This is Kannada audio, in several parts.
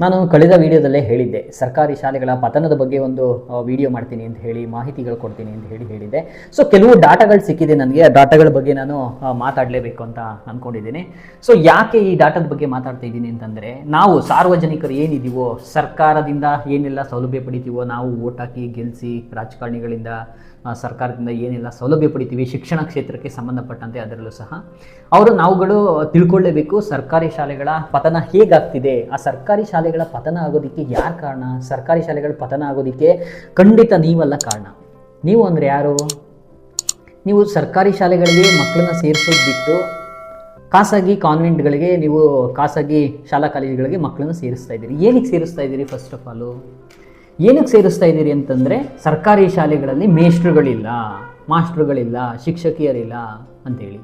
ನಾನು ಕಳೆದ ವಿಡಿಯೋದಲ್ಲೇ ಹೇಳಿದ್ದೆ, ಸರ್ಕಾರಿ ಶಾಲೆಗಳ ಪತನದ ಬಗ್ಗೆ ಒಂದು ವಿಡಿಯೋ ಮಾಡ್ತೀನಿ ಅಂತ ಹೇಳಿ, ಮಾಹಿತಿಗಳು ಕೊಡ್ತೀನಿ ಅಂತ ಹೇಳಿ ಹೇಳಿದ್ದೆ. ಸೊ ಕೆಲವು ಡಾಟಾಗಳು ಸಿಕ್ಕಿದೆ ನನಗೆ, ಆ ಡಾಟಾಗಳ ಬಗ್ಗೆ ನಾನು ಮಾತಾಡಲೇಬೇಕು ಅಂತ ಅಂದ್ಕೊಂಡಿದ್ದೀನಿ ಸೊ ಯಾಕೆ ಈ ಡಾಟಾದ ಬಗ್ಗೆ ಮಾತಾಡ್ತಾ ಇದ್ದೀನಿ ಅಂತಂದರೆ, ನಾವು ಸಾರ್ವಜನಿಕರು ಏನಿದೀವೋ ಸರ್ಕಾರದಿಂದ ಏನೆಲ್ಲ ಸೌಲಭ್ಯ ಪಡಿತೀವೋ, ನಾವು ಓಟ್ ಹಾಕಿ ಗೆಲ್ಲಿಸಿ ರಾಜಕಾರಣಿಗಳಿಂದ ಸರ್ಕಾರದಿಂದ ಏನೆಲ್ಲ, ಸೌಲಭ್ಯ ಪಡಿತೀವಿ, ಶಿಕ್ಷಣ ಕ್ಷೇತ್ರಕ್ಕೆ ಸಂಬಂಧಪಟ್ಟಂತೆ ಅದರಲ್ಲೂ ಸಹ. ಅವರು ನಾವುಗಳು ತಿಳ್ಕೊಳ್ಳೇಬೇಕು, ಸರ್ಕಾರಿ ಶಾಲೆಗಳ ಪತನ ಹೇಗಾಗ್ತಿದೆ? ಆ ಸರ್ಕಾರಿ ಶಾಲೆಗಳ ಪತನ ಆಗೋದಕ್ಕೆ ಯಾರು ಕಾರಣ? ಸರ್ಕಾರಿ ಶಾಲೆಗಳ ಪತನ ಆಗೋದಕ್ಕೆ ಖಂಡಿತ ನೀವಲ್ಲ ಕಾರಣ. ನೀವು ಅಂದರೆ ಯಾರು? ನೀವು ಸರ್ಕಾರಿ ಶಾಲೆಗಳಿಗೆ ಮಕ್ಕಳನ್ನ ಸೇರಿಸೋದು ಬಿಟ್ಟು ಖಾಸಗಿ ಕಾನ್ವೆಂಟ್ಗಳಿಗೆ ನೀವು ಖಾಸಗಿ ಶಾಲಾ ಕಾಲೇಜುಗಳಿಗೆ ಮಕ್ಕಳನ್ನ ಸೇರಿಸ್ತಾ ಇದ್ದೀರಿ. ಏನಕ್ಕೆ ಸೇರಿಸ್ತಾ ಇದ್ದೀರಿ ಫಸ್ಟ್ ಆಫ್ ಆಲು ಏನಕ್ಕೆ ಸೇರಿಸ್ತಾ ಇದ್ದೀರಿ ಅಂತಂದರೆ ಸರ್ಕಾರಿ ಶಾಲೆಗಳಲ್ಲಿ ಮೇಷ್ಟ್ರುಗಳಿಲ್ಲ ಮಾಸ್ಟ್ರುಗಳಿಲ್ಲ ಶಿಕ್ಷಕಿಯರಿಲ್ಲ ಅಂತೇಳಿ.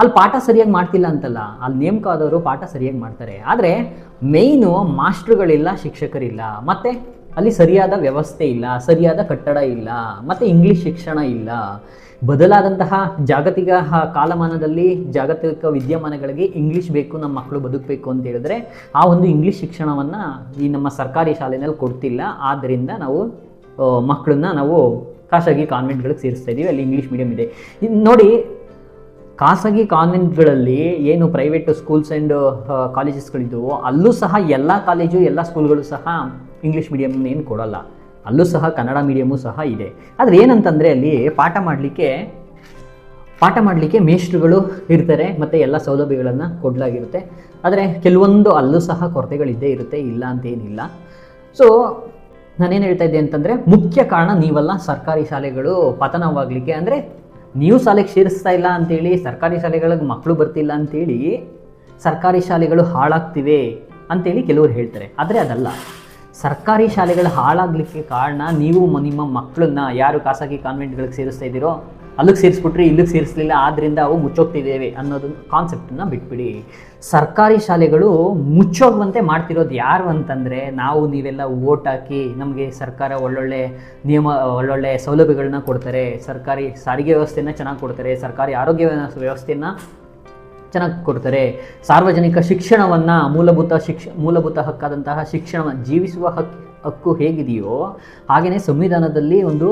ಅಲ್ಲಿ ಪಾಠ ಸರಿಯಾಗಿ ಮಾಡ್ತಿಲ್ಲ ಅಂತಲ್ಲ, ಅಲ್ಲಿ ನೇಮಕ ಆದವರು ಪಾಠ ಸರಿಯಾಗಿ ಮಾಡ್ತಾರೆ. ಆದರೆ ಮೇಯ್ನು ಮಾಸ್ಟ್ರುಗಳಿಲ್ಲ ಶಿಕ್ಷಕರಿಲ್ಲ. ಮತ್ತು ಅಲ್ಲಿ ಸರಿಯಾದ ವ್ಯವಸ್ಥೆ ಇಲ್ಲ, ಸರಿಯಾದ ಕಟ್ಟಡ ಇಲ್ಲ, ಮತ್ತು ಇಂಗ್ಲೀಷ್ ಶಿಕ್ಷಣ ಇಲ್ಲ. ಬದಲಾದಂತಹ ಜಾಗತಿಕ ಕಾಲಮಾನದಲ್ಲಿ ಜಾಗತಿಕ ವಿದ್ಯಮಾನಗಳಿಗೆ ಇಂಗ್ಲೀಷ್ ಬೇಕು, ನಮ್ಮ ಮಕ್ಕಳು ಬದುಕಬೇಕು ಅಂತ ಹೇಳಿದ್ರೆ ಆ ಒಂದು ಇಂಗ್ಲೀಷ್ ಶಿಕ್ಷಣವನ್ನು ಈ ನಮ್ಮ ಸರ್ಕಾರಿ ಶಾಲೆಯಲ್ಲಿ ಕೊಡ್ತಿಲ್ಲ. ಆದ್ದರಿಂದ ನಾವು ಮಕ್ಕಳನ್ನ ನಾವು ಖಾಸಗಿ ಕಾನ್ವೆಂಟ್ಗಳಿಗೆ ಸೇರಿಸ್ತಾ ಇದ್ದೀವಿ. ಅಲ್ಲಿ ಇಂಗ್ಲೀಷ್ ಮೀಡಿಯಂ ಇದೆ. ಇದ್ ನೋಡಿ, ಖಾಸಗಿ ಕಾನ್ವೆಂಟ್ಗಳಲ್ಲಿ ಏನು ಪ್ರೈವೇಟ್ ಸ್ಕೂಲ್ಸ್ ಆ್ಯಂಡ್ ಕಾಲೇಜಸ್ಗಳಿದ್ದವು ಅಲ್ಲೂ ಸಹ ಎಲ್ಲ ಕಾಲೇಜು ಎಲ್ಲ ಸ್ಕೂಲ್ಗಳು ಸಹ ಇಂಗ್ಲೀಷ್ ಮೀಡಿಯಂ ಏನು ಕೊಡಲ್ಲ. ಅಲ್ಲೂ ಸಹ ಕನ್ನಡ ಮೀಡಿಯಮು ಸಹ ಇದೆ. ಆದರೆ ಏನಂತಂದರೆ ಅಲ್ಲಿ ಪಾಠ ಮಾಡಲಿಕ್ಕೆ ಪಾಠ ಮಾಡಲಿಕ್ಕೆ ಮೇಷ್ಟ್ರುಗಳು ಇರ್ತಾರೆ, ಮತ್ತು ಎಲ್ಲ ಸೌಲಭ್ಯಗಳನ್ನು ಕೊಡಲಾಗಿರುತ್ತೆ. ಆದರೆ ಕೆಲವೊಂದು ಅಲ್ಲೂ ಸಹ ಕೊರತೆಗಳಿದ್ದೇ ಇರುತ್ತೆ, ಇಲ್ಲ ಅಂತೇನಿಲ್ಲ. ಸೊ ನಾನೇನು ಹೇಳ್ತಾ ಇದ್ದೆ ಅಂತಂದರೆ, ಮುಖ್ಯ ಕಾರಣ ನೀವೆಲ್ಲ, ಸರ್ಕಾರಿ ಶಾಲೆಗಳು ಪತನವಾಗಲಿಕ್ಕೆ. ಅಂದರೆ ನೀವು ಶಾಲೆಗೆ ಸೇರಿಸ್ತಾ ಇಲ್ಲ ಅಂತೇಳಿ, ಸರ್ಕಾರಿ ಶಾಲೆಗಳಿಗೆ ಮಕ್ಕಳು ಬರ್ತಿಲ್ಲ ಅಂತೇಳಿ ಸರ್ಕಾರಿ ಶಾಲೆಗಳು ಹಾಳಾಗ್ತಿವೆ ಅಂತೇಳಿ ಕೆಲವರು ಹೇಳ್ತಾರೆ. ಆದರೆ ಅದಲ್ಲ. ಸರ್ಕಾರಿ ಶಾಲೆಗಳು ಹಾಳಾಗಲಿಕ್ಕೆ ಕಾರಣ ನೀವು ನಿಮ್ಮ ಮಕ್ಕಳನ್ನ ಯಾರು ಖಾಸಗಿ ಕಾನ್ವೆಂಟ್ಗಳಿಗೆ ಸೇರಿಸ್ತಾ ಇದ್ದೀರೋ ಅಲ್ಲಿಗೆ ಸೇರಿಸ್ಬಿಟ್ರಿ ಇಲ್ಲಿಗೆ ಸೇರಿಸಲಿಲ್ಲ ಆದ್ದರಿಂದ ಅವು ಮುಚ್ಚೋಗ್ತಿದ್ದೇವೆ ಅನ್ನೋದು ಕಾನ್ಸೆಪ್ಟನ್ನ ಬಿಟ್ಬಿಡಿ. ಸರ್ಕಾರಿ ಶಾಲೆಗಳು ಮುಚ್ಚೋಗುವಂತೆ ಮಾಡ್ತಿರೋದು ಯಾರು ಅಂತಂದರೆ ನಾವು ನೀವೆಲ್ಲ ಓಟ್ ಹಾಕಿ ನಮಗೆ ಸರ್ಕಾರ ಒಳ್ಳೊಳ್ಳೆ ನಿಯಮ, ಒಳ್ಳೊಳ್ಳೆ ಸೌಲಭ್ಯಗಳನ್ನ ಕೊಡ್ತಾರೆ, ಸರ್ಕಾರಿ ಸಾರಿಗೆ ವ್ಯವಸ್ಥೆಯನ್ನು ಚೆನ್ನಾಗಿ ಕೊಡ್ತಾರೆ, ಸರ್ಕಾರಿ ಆರೋಗ್ಯ ವ್ಯವಸ್ಥೆಯನ್ನು ಚೆನ್ನಾಗಿ ಕೊಡ್ತಾರೆ. ಸಾರ್ವಜನಿಕ ಶಿಕ್ಷಣವನ್ನು ಮೂಲಭೂತ ಶಿಕ್ಷ, ಮೂಲಭೂತ ಹಕ್ಕಾದಂತಹ ಶಿಕ್ಷಣ ಜೀವಿಸುವ ಹಕ್, ಹಕ್ಕು ಹೇಗಿದೆಯೋ ಹಾಗೆಯೇ ಸಂವಿಧಾನದಲ್ಲಿ ಒಂದು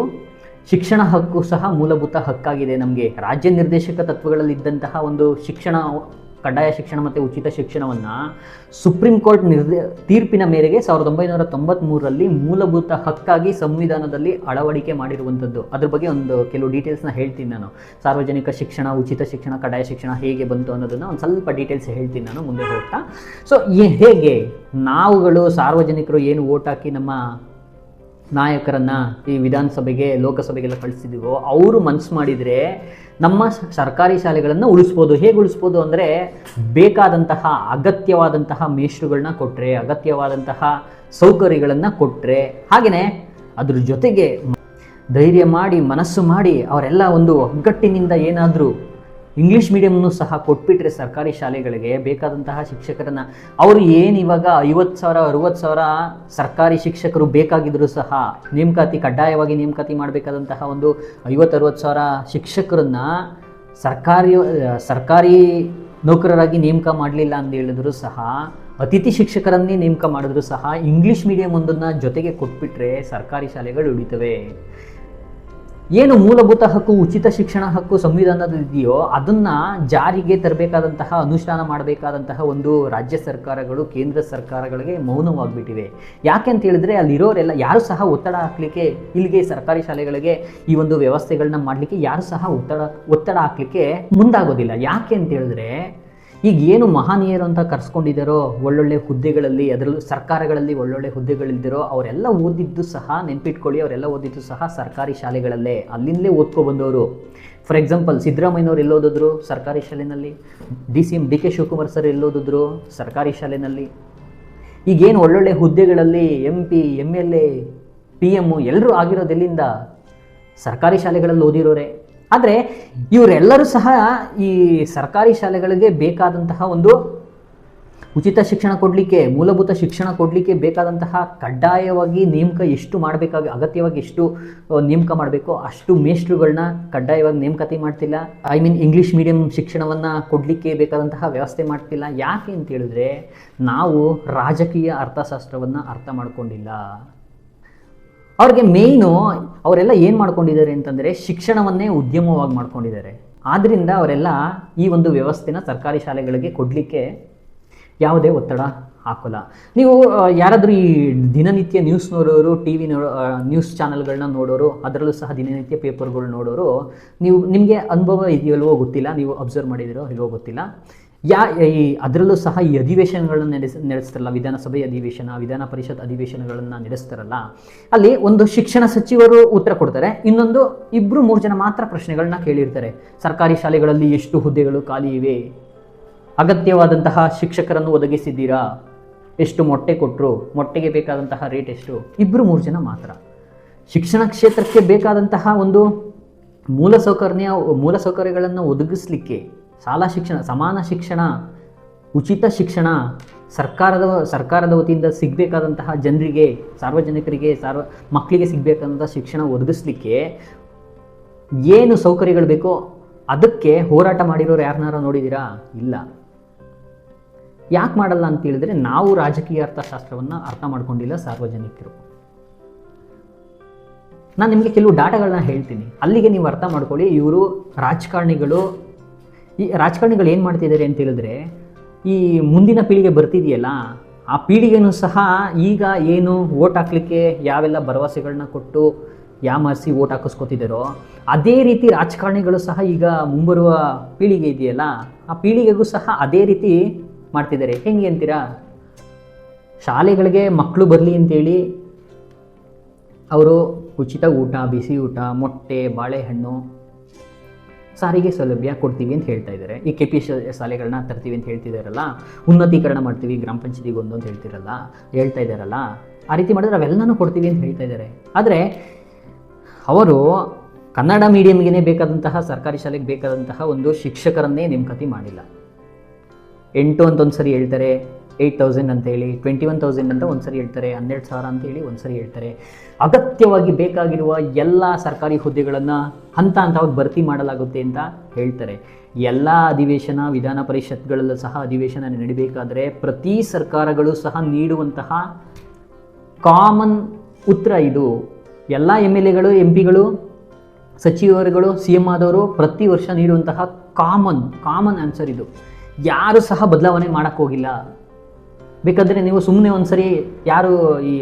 ಶಿಕ್ಷಣ ಹಕ್ಕು ಸಹ ಮೂಲಭೂತ ಹಕ್ಕಾಗಿದೆ ನಮಗೆ. ರಾಜ್ಯ ನಿರ್ದೇಶಕ ತತ್ವಗಳಲ್ಲಿದ್ದಂತಹ ಒಂದು ಶಿಕ್ಷಣ ಕಡ್ಡಾಯ ಶಿಕ್ಷಣ ಮತ್ತು ಉಚಿತ ಶಿಕ್ಷಣವನ್ನು ಸುಪ್ರೀಂ ಕೋರ್ಟ್ ನಿರ್ದ, ತೀರ್ಪಿನ ಮೇರೆಗೆ ಸಾವಿರದ ಒಂಬೈನೂರ ತೊಂಬತ್ತ್ಮೂರರಲ್ಲಿ ಮೂಲಭೂತ ಹಕ್ಕಾಗಿ ಸಂವಿಧಾನದಲ್ಲಿ ಅಳವಡಿಕೆ ಮಾಡಿರುವಂಥದ್ದು. ಅದ್ರ ಬಗ್ಗೆ ಒಂದು ಕೆಲವು ಡೀಟೇಲ್ಸ್ನ ಹೇಳ್ತೀನಿ ನಾನು. ಸಾರ್ವಜನಿಕ ಶಿಕ್ಷಣ, ಉಚಿತ ಶಿಕ್ಷಣ, ಕಡ್ಡಾಯ ಶಿಕ್ಷಣ ಹೇಗೆ ಬಂತು ಅನ್ನೋದನ್ನು ಒಂದು ಸ್ವಲ್ಪ ಡೀಟೇಲ್ಸ್ ಹೇಳ್ತೀನಿ ನಾನು ಮುಂದೆ ಹೋಗ್ತಾ. ಸೊ ಹೇಗೆ ನಾವುಗಳು ಸಾರ್ವಜನಿಕರು ಏನು ಓಟ್ ಹಾಕಿ ನಮ್ಮ ನಾಯಕರನ್ನು ಈ ವಿಧಾನಸಭೆಗೆ, ಲೋಕಸಭೆಗೆಲ್ಲ ಕಳಿಸಿದೀವೋ, ಅವರು ಮನಸ್ಸು ಮಾಡಿದರೆ ನಮ್ಮ ಸರ್ಕಾರಿ ಶಾಲೆಗಳನ್ನು ಉಳಿಸ್ಬೋದು. ಹೇಗೆ ಉಳಿಸ್ಬೋದು ಅಂದರೆ ಬೇಕಾದಂತಹ ಅಗತ್ಯವಾದಂತಹ ಮೇಷ್ಟ್ರುಗಳನ್ನ ಕೊಟ್ಟರೆ ಅಗತ್ಯವಾದಂತಹ ಸೌಕರ್ಯಗಳನ್ನು ಕೊಟ್ಟರೆ ಹಾಗೆಯೇ ಅದ್ರ ಜೊತೆಗೆ ಧೈರ್ಯ ಮಾಡಿ, ಮನಸ್ಸು ಮಾಡಿ ಅವರೆಲ್ಲ ಒಂದು ಒಗ್ಗಟ್ಟಿನಿಂದ ಏನಾದರೂ ಇಂಗ್ಲೀಷ್ ಮೀಡಿಯಮ್ನು ಸಹ ಕೊಟ್ಬಿಟ್ರೆ ಸರ್ಕಾರಿ ಶಾಲೆಗಳಿಗೆ ಬೇಕಾದಂತಹ ಶಿಕ್ಷಕರನ್ನ. ಅವರು ಏನು ಇವಾಗ ಐವತ್ತು ಸಾವಿರ, ಅರುವತ್ತು ಸಾವಿರ ಸರ್ಕಾರಿ ಶಿಕ್ಷಕರು ಬೇಕಾಗಿದ್ದರೂ ಸಹ ನೇಮಕಾತಿ, ಕಡ್ಡಾಯವಾಗಿ ನೇಮಕಾತಿ ಮಾಡಬೇಕಾದಂತಹ ಒಂದು ಐವತ್ತು, ಅರುವತ್ತು ಸಾವಿರ ಶಿಕ್ಷಕರನ್ನ ಸರ್ಕಾರಿ ಸರ್ಕಾರಿ ನೌಕರರಾಗಿ ನೇಮಕ ಮಾಡಲಿಲ್ಲ ಅಂತ ಹೇಳಿದ್ರು ಸಹ, ಅತಿಥಿ ಶಿಕ್ಷಕರನ್ನೇ ನೇಮಕ ಮಾಡಿದ್ರು ಸಹ ಇಂಗ್ಲೀಷ್ ಮೀಡಿಯಂ ಒಂದನ್ನು ಜೊತೆಗೆ ಕೊಟ್ಬಿಟ್ರೆ ಸರ್ಕಾರಿ ಶಾಲೆಗಳು ಉಳಿತವೆ. ಏನು ಮೂಲಭೂತ ಹಕ್ಕು, ಉಚಿತ ಶಿಕ್ಷಣ ಹಕ್ಕು ಸಂವಿಧಾನದಲ್ಲಿದೆಯೋ ಅದನ್ನ ಜಾರಿಗೆ ತರಬೇಕಾದಂತಹ, ಅನುಷ್ಠಾನ ಮಾಡಬೇಕಾದಂತಹ ಒಂದು ರಾಜ್ಯ ಸರ್ಕಾರಗಳು, ಕೇಂದ್ರ ಸರ್ಕಾರಗಳಿಗೆ ಮೌನವಾಗ್ಬಿಟ್ಟಿವೆ. ಯಾಕೆ ಅಂತ ಹೇಳಿದ್ರೆ ಅಲ್ಲಿರೋರೆಲ್ಲ ಯಾರು ಸಹ ಒತ್ತಡ ಹಾಕ್ಲಿಕ್ಕೆ, ಇಲ್ಲಿಗೆ ಸರ್ಕಾರಿ ಶಾಲೆಗಳಿಗೆ ಈ ಒಂದು ವ್ಯವಸ್ಥೆಗಳನ್ನ ಮಾಡಲಿಕ್ಕೆ ಯಾರು ಸಹ ಒತ್ತಡ ಒತ್ತಡ ಹಾಕ್ಲಿಕ್ಕೆ ಮುಂದಾಗೋದಿಲ್ಲ. ಯಾಕೆ ಅಂತ ಹೇಳಿದ್ರೆ ಈಗ ಏನು ಮಹನೀಯರು ಅಂತ ಕರ್ಸ್ಕೊಂಡಿದ್ದಾರೋ, ಒಳ್ಳೊಳ್ಳೆ ಹುದ್ದೆಗಳಲ್ಲಿ, ಅದರಲ್ಲೂ ಸರ್ಕಾರಗಳಲ್ಲಿ ಒಳ್ಳೊಳ್ಳೆ ಹುದ್ದೆಗಳಿದ್ದಿರೋ ಅವರೆಲ್ಲ ಓದಿದ್ದು ಸಹ ನೆನ್ಪಿಟ್ಕೊಳ್ಳಿ, ಅವರೆಲ್ಲ ಓದಿದ್ದು ಸಹ ಸರ್ಕಾರಿ ಶಾಲೆಗಳಲ್ಲೇ, ಅಲ್ಲಿಂದಲೇ ಓದ್ಕೊ ಬಂದವರು. ಫಾರ್ ಎಕ್ಸಾಂಪಲ್ ಸಿದ್ದರಾಮಯ್ಯನವ್ರು ಎಲ್ಲೋದಿದ್ರು ಸರ್ಕಾರಿ ಶಾಲೆಯಲ್ಲಿ D C M D K Shivakumar sir ಎಲ್ಲೋದಿದ್ರು ಸರ್ಕಾರಿ ಶಾಲೆಯಲ್ಲಿ ಈಗೇನು ಒಳ್ಳೊಳ್ಳೆ ಹುದ್ದೆಗಳಲ್ಲಿ M P M L A, P M ಎಲ್ಲರೂ ಆಗಿರೋದೆಲ್ಲಿಂದ ಸರ್ಕಾರಿ ಶಾಲೆಗಳಲ್ಲಿ ಓದಿರೋರೆ? ಆದರೆ ಇವರೆಲ್ಲರೂ ಸಹ ಈ ಸರ್ಕಾರಿ ಶಾಲೆಗಳಿಗೆ ಬೇಕಾದಂತಹ ಒಂದು ಉಚಿತ ಶಿಕ್ಷಣ ಕೊಡಲಿಕ್ಕೆ, ಮೂಲಭೂತ ಶಿಕ್ಷಣ ಕೊಡಲಿಕ್ಕೆ ಬೇಕಾದಂತಹ ಕಡ್ಡಾಯವಾಗಿ ನೇಮಕ ಎಷ್ಟು ಮಾಡಬೇಕಾಗಿ, ಅಗತ್ಯವಾಗಿ ಎಷ್ಟು ನೇಮಕ ಮಾಡಬೇಕು ಅಷ್ಟು ಮೇಷ್ಟ್ರುಗಳನ್ನ ಕಡ್ಡಾಯವಾಗಿ ನೇಮಕತಿ ಮಾಡ್ತಿಲ್ಲ. ಐ ಮೀನ್ ಇಂಗ್ಲೀಷ್ ಮೀಡಿಯಂ ಶಿಕ್ಷಣವನ್ನು ಕೊಡಲಿಕ್ಕೆ ಬೇಕಾದಂತಹ ವ್ಯವಸ್ಥೆ ಮಾಡ್ತಿಲ್ಲ. ಯಾಕೆ ಅಂತ ಹೇಳಿದ್ರೆ ನಾವು ರಾಜಕೀಯ ಅರ್ಥಶಾಸ್ತ್ರವನ್ನು ಅರ್ಥ ಮಾಡ್ಕೊಂಡಿಲ್ಲ. ಅವ್ರಿಗೆ ಮೇಯ್ನು ಅವರೆಲ್ಲ ಏನು ಮಾಡ್ಕೊಂಡಿದ್ದಾರೆ ಅಂತಂದರೆ ಶಿಕ್ಷಣವನ್ನೇ ಉದ್ಯಮವಾಗಿ ಮಾಡ್ಕೊಂಡಿದ್ದಾರೆ. ಆದ್ದರಿಂದ ಅವರೆಲ್ಲ ಈ ಒಂದು ವ್ಯವಸ್ಥೆನ ಸರ್ಕಾರಿ ಶಾಲೆಗಳಿಗೆ ಕೊಡಲಿಕ್ಕೆ ಯಾವುದೇ ಒತ್ತಡ ಹಾಕೋಲ್ಲ. ನೀವು ಯಾರಾದರೂ ಈ ದಿನನಿತ್ಯ ನ್ಯೂಸ್ ನೋಡೋರು ಟಿ ವಿ ನೋಡೋ ನ್ಯೂಸ್ ಚಾನಲ್ಗಳನ್ನ ನೋಡೋರು, ಅದರಲ್ಲೂ ಸಹ ದಿನನಿತ್ಯ ಪೇಪರ್ಗಳು ನೋಡೋರು, ನೀವು, ನಿಮಗೆ ಅನುಭವ ಇದೆಯಲ್ವೋ ಗೊತ್ತಿಲ್ಲ, ನೀವು ಅಬ್ಸರ್ವ್ ಮಾಡಿದಿರೋ ಇಲ್ವೋ ಗೊತ್ತಿಲ್ಲ. ಯಾ, ಈ ಅದರಲ್ಲೂ ಸಹ ಈ ಅಧಿವೇಶನಗಳನ್ನು ನಡೆಸ, ನಡೆಸ್ತಾರಲ್ಲ, ವಿಧಾನಸಭೆ ಅಧಿವೇಶನ, ವಿಧಾನ ಪರಿಷತ್ ಅಧಿವೇಶನಗಳನ್ನು ನಡೆಸ್ತಾರಲ್ಲ, ಅಲ್ಲಿ ಒಂದು ಶಿಕ್ಷಣ ಸಚಿವರು ಉತ್ತರ ಕೊಡ್ತಾರೆ. ಇನ್ನೊಂದು ಇಬ್ಬರು ಮೂರು ಜನ ಮಾತ್ರ ಪ್ರಶ್ನೆಗಳನ್ನ ಕೇಳಿರ್ತಾರೆ. ಸರ್ಕಾರಿ ಶಾಲೆಗಳಲ್ಲಿ ಎಷ್ಟು ಹುದ್ದೆಗಳು ಖಾಲಿ ಇವೆ? ಅಗತ್ಯವಾದಂತಹ ಶಿಕ್ಷಕರನ್ನು ಒದಗಿಸಿದ್ದೀರಾ? ಎಷ್ಟು ಮೊಟ್ಟೆ ಕೊಟ್ಟರು ಮೊಟ್ಟೆಗೆ ಬೇಕಾದಂತಹ ರೇಟ್ ಎಷ್ಟು? ಇಬ್ಬರು ಮೂರು ಜನ ಮಾತ್ರ. ಶಿಕ್ಷಣ ಕ್ಷೇತ್ರಕ್ಕೆ ಬೇಕಾದಂತಹ ಒಂದು ಮೂಲಸೌಕರ್ಯ ಮೂಲಸೌಕರ್ಯಗಳನ್ನು ಒದಗಿಸ್ಲಿಕ್ಕೆ ಶಾಲಾ ಶಿಕ್ಷಣ, ಸಮಾನ ಶಿಕ್ಷಣ, ಉಚಿತ ಶಿಕ್ಷಣ, ಸರ್ಕಾರದ ಸರ್ಕಾರದ ವತಿಯಿಂದ ಸಿಗಬೇಕಾದಂತಹ ಜನರಿಗೆ, ಸಾರ್ವಜನಿಕರಿಗೆ, ಸಾರ್ವ, ಮಕ್ಕಳಿಗೆ ಸಿಗಬೇಕಾದಂಥ ಶಿಕ್ಷಣ ಒದಗಿಸ್ಲಿಕ್ಕೆ ಏನು ಸೌಕರ್ಯಗಳು ಬೇಕೋ ಅದಕ್ಕೆ ಹೋರಾಟ ಮಾಡಿರೋರು ಯಾರನ್ನಾರ ನೋಡಿದ್ದೀರಾ? ಇಲ್ಲ. ಯಾಕೆ ಮಾಡಲ್ಲ ಅಂತ ಹೇಳಿದ್ರೆ ನಾವು ರಾಜಕೀಯ ಅರ್ಥಶಾಸ್ತ್ರವನ್ನು ಅರ್ಥ ಮಾಡ್ಕೊಂಡಿಲ್ಲ ಸಾರ್ವಜನಿಕರು. ನಾನು ನಿಮಗೆ ಕೆಲವು ಡಾಟಾಗಳನ್ನ ಹೇಳ್ತೀನಿ. ಅಲ್ಲಿಗೆ ನೀವು ಅರ್ಥ ಮಾಡ್ಕೊಳ್ಳಿ, ಇವರು ರಾಜಕಾರಣಿಗಳು ಈ ರಾಜಕಾರಣಿಗಳು ಏನು ಮಾಡ್ತಿದ್ದಾರೆ ಅಂತ ಹೇಳಿದ್ರೆ, ಈ ಮುಂದಿನ ಪೀಳಿಗೆ ಬರ್ತಿದೆಯಲ್ಲ, ಆ ಪೀಳಿಗೆನೂ ಸಹ ಈಗ ಏನು ಓಟ್ ಹಾಕ್ಲಿಕ್ಕೆ ಯಾವೆಲ್ಲ ಭರವಸೆಗಳನ್ನ ಕೊಟ್ಟು ಯಾಮಾರಿಸಿ ಓಟ್ ಹಾಕಿಸ್ಕೊತಿದ್ದಾರೋ, ಅದೇ ರೀತಿ ರಾಜಕಾರಣಿಗಳು ಸಹ ಈಗ ಮುಂಬರುವ ಪೀಳಿಗೆ ಇದೆಯಲ್ಲ, ಆ ಪೀಳಿಗೆಗೂ ಸಹ ಅದೇ ರೀತಿ ಮಾಡ್ತಿದ್ದಾರೆ. ಹೆಂಗೆ ಅಂತೀರಾ? ಶಾಲೆಗಳಿಗೆ ಮಕ್ಕಳು ಬರಲಿ ಅಂತೇಳಿ ಅವರು ಉಚಿತ ಊಟ, ಬಿಸಿ ಊಟ, ಮೊಟ್ಟೆ, ಬಾಳೆಹಣ್ಣು ಸಾರಿಗೆ ಸೌಲಭ್ಯ ಕೊಡ್ತೀವಿ ಅಂತ ಹೇಳ್ತಾ ಇದ್ದಾರೆ ಈ ಕೆ ಪಿ ಶಾಲೆಗಳನ್ನ ತರ್ತೀವಿ ಅಂತ ಹೇಳ್ತಿದ್ದಾರಲ್ಲ ಉನ್ನತೀಕರಣ ಮಾಡ್ತೀವಿ ಗ್ರಾಮ ಪಂಚಾಯತಿಗೆ ಒಂದು ಅಂತ ಹೇಳ್ತಿರಲ್ಲ, ಹೇಳ್ತಾ ಇದ್ದಾರಲ್ಲ ಆ ರೀತಿ ಮಾಡಿದ್ರೆ ಅವೆಲ್ಲನೂ ಕೊಡ್ತೀವಿ ಅಂತ ಹೇಳ್ತಾ ಇದ್ದಾರೆ ಆದರೆ, ಅವರು ಕನ್ನಡ ಮೀಡಿಯಮ್ಗೆ ಬೇಕಾದಂತಹ, ಸರ್ಕಾರಿ ಶಾಲೆಗೆ ಬೇಕಾದಂತಹ ಒಂದು ಶಿಕ್ಷಕರನ್ನೇ ನೇಮಕಾತಿ ಮಾಡಿಲ್ಲ. ಎಂಟು ಅಂತ ಒಂದು ಸರಿ ಹೇಳ್ತಾರೆ ಏಯ್ಟ್ ತೌಸಂಡ್ ಅಂತ ಹೇಳಿ ಟ್ವೆಂಟಿ ಒನ್ ತೌಸಂಡ್ ಅಂತ ಒಂದು ಸರಿ ಹೇಳ್ತಾರೆ, ಹನ್ನೆರಡು ಸಾವಿರ ಅಂತ ಹೇಳಿ ಒಂದು ಸರಿ ಹೇಳ್ತಾರೆ. ಅಗತ್ಯವಾಗಿ ಬೇಕಾಗಿರುವ ಎಲ್ಲ ಸರ್ಕಾರಿ ಹುದ್ದೆಗಳನ್ನು ಹಂತ ಹಂತವಾಗಿ ಭರ್ತಿ ಮಾಡಲಾಗುತ್ತೆ ಅಂತ ಹೇಳ್ತಾರೆ. ಎಲ್ಲ ಅಧಿವೇಶನ, ವಿಧಾನ ಪರಿಷತ್ಗಳಲ್ಲೂ ಸಹ ಅಧಿವೇಶನ ನಡಿಬೇಕಾದರೆ ಪ್ರತಿ ಸರ್ಕಾರಗಳು ಸಹ ನೀಡುವಂತಹ ಕಾಮನ್ ಉತ್ತರ ಇದು. ಎಲ್ಲ ಎಂ ಎಲ್ ಎಗಳು, ಎಂ ಪಿಗಳು, ಸಚಿವರುಗಳು, ಸಿ ಎಂ ಆದವರು ಪ್ರತಿ ವರ್ಷ ನೀಡುವಂತಹ ಕಾಮನ್ ಕಾಮನ್ ಆನ್ಸರ್ ಇದು. ಯಾರು ಸಹ ಬದಲಾವಣೆ ಮಾಡೋಕ್ಕೆ ಹೋಗಿಲ್ಲ. ಬೇಕಾದರೆ ನೀವು ಸುಮ್ಮನೆ ಒಂದ್ಸರಿ ಯಾರು ಈ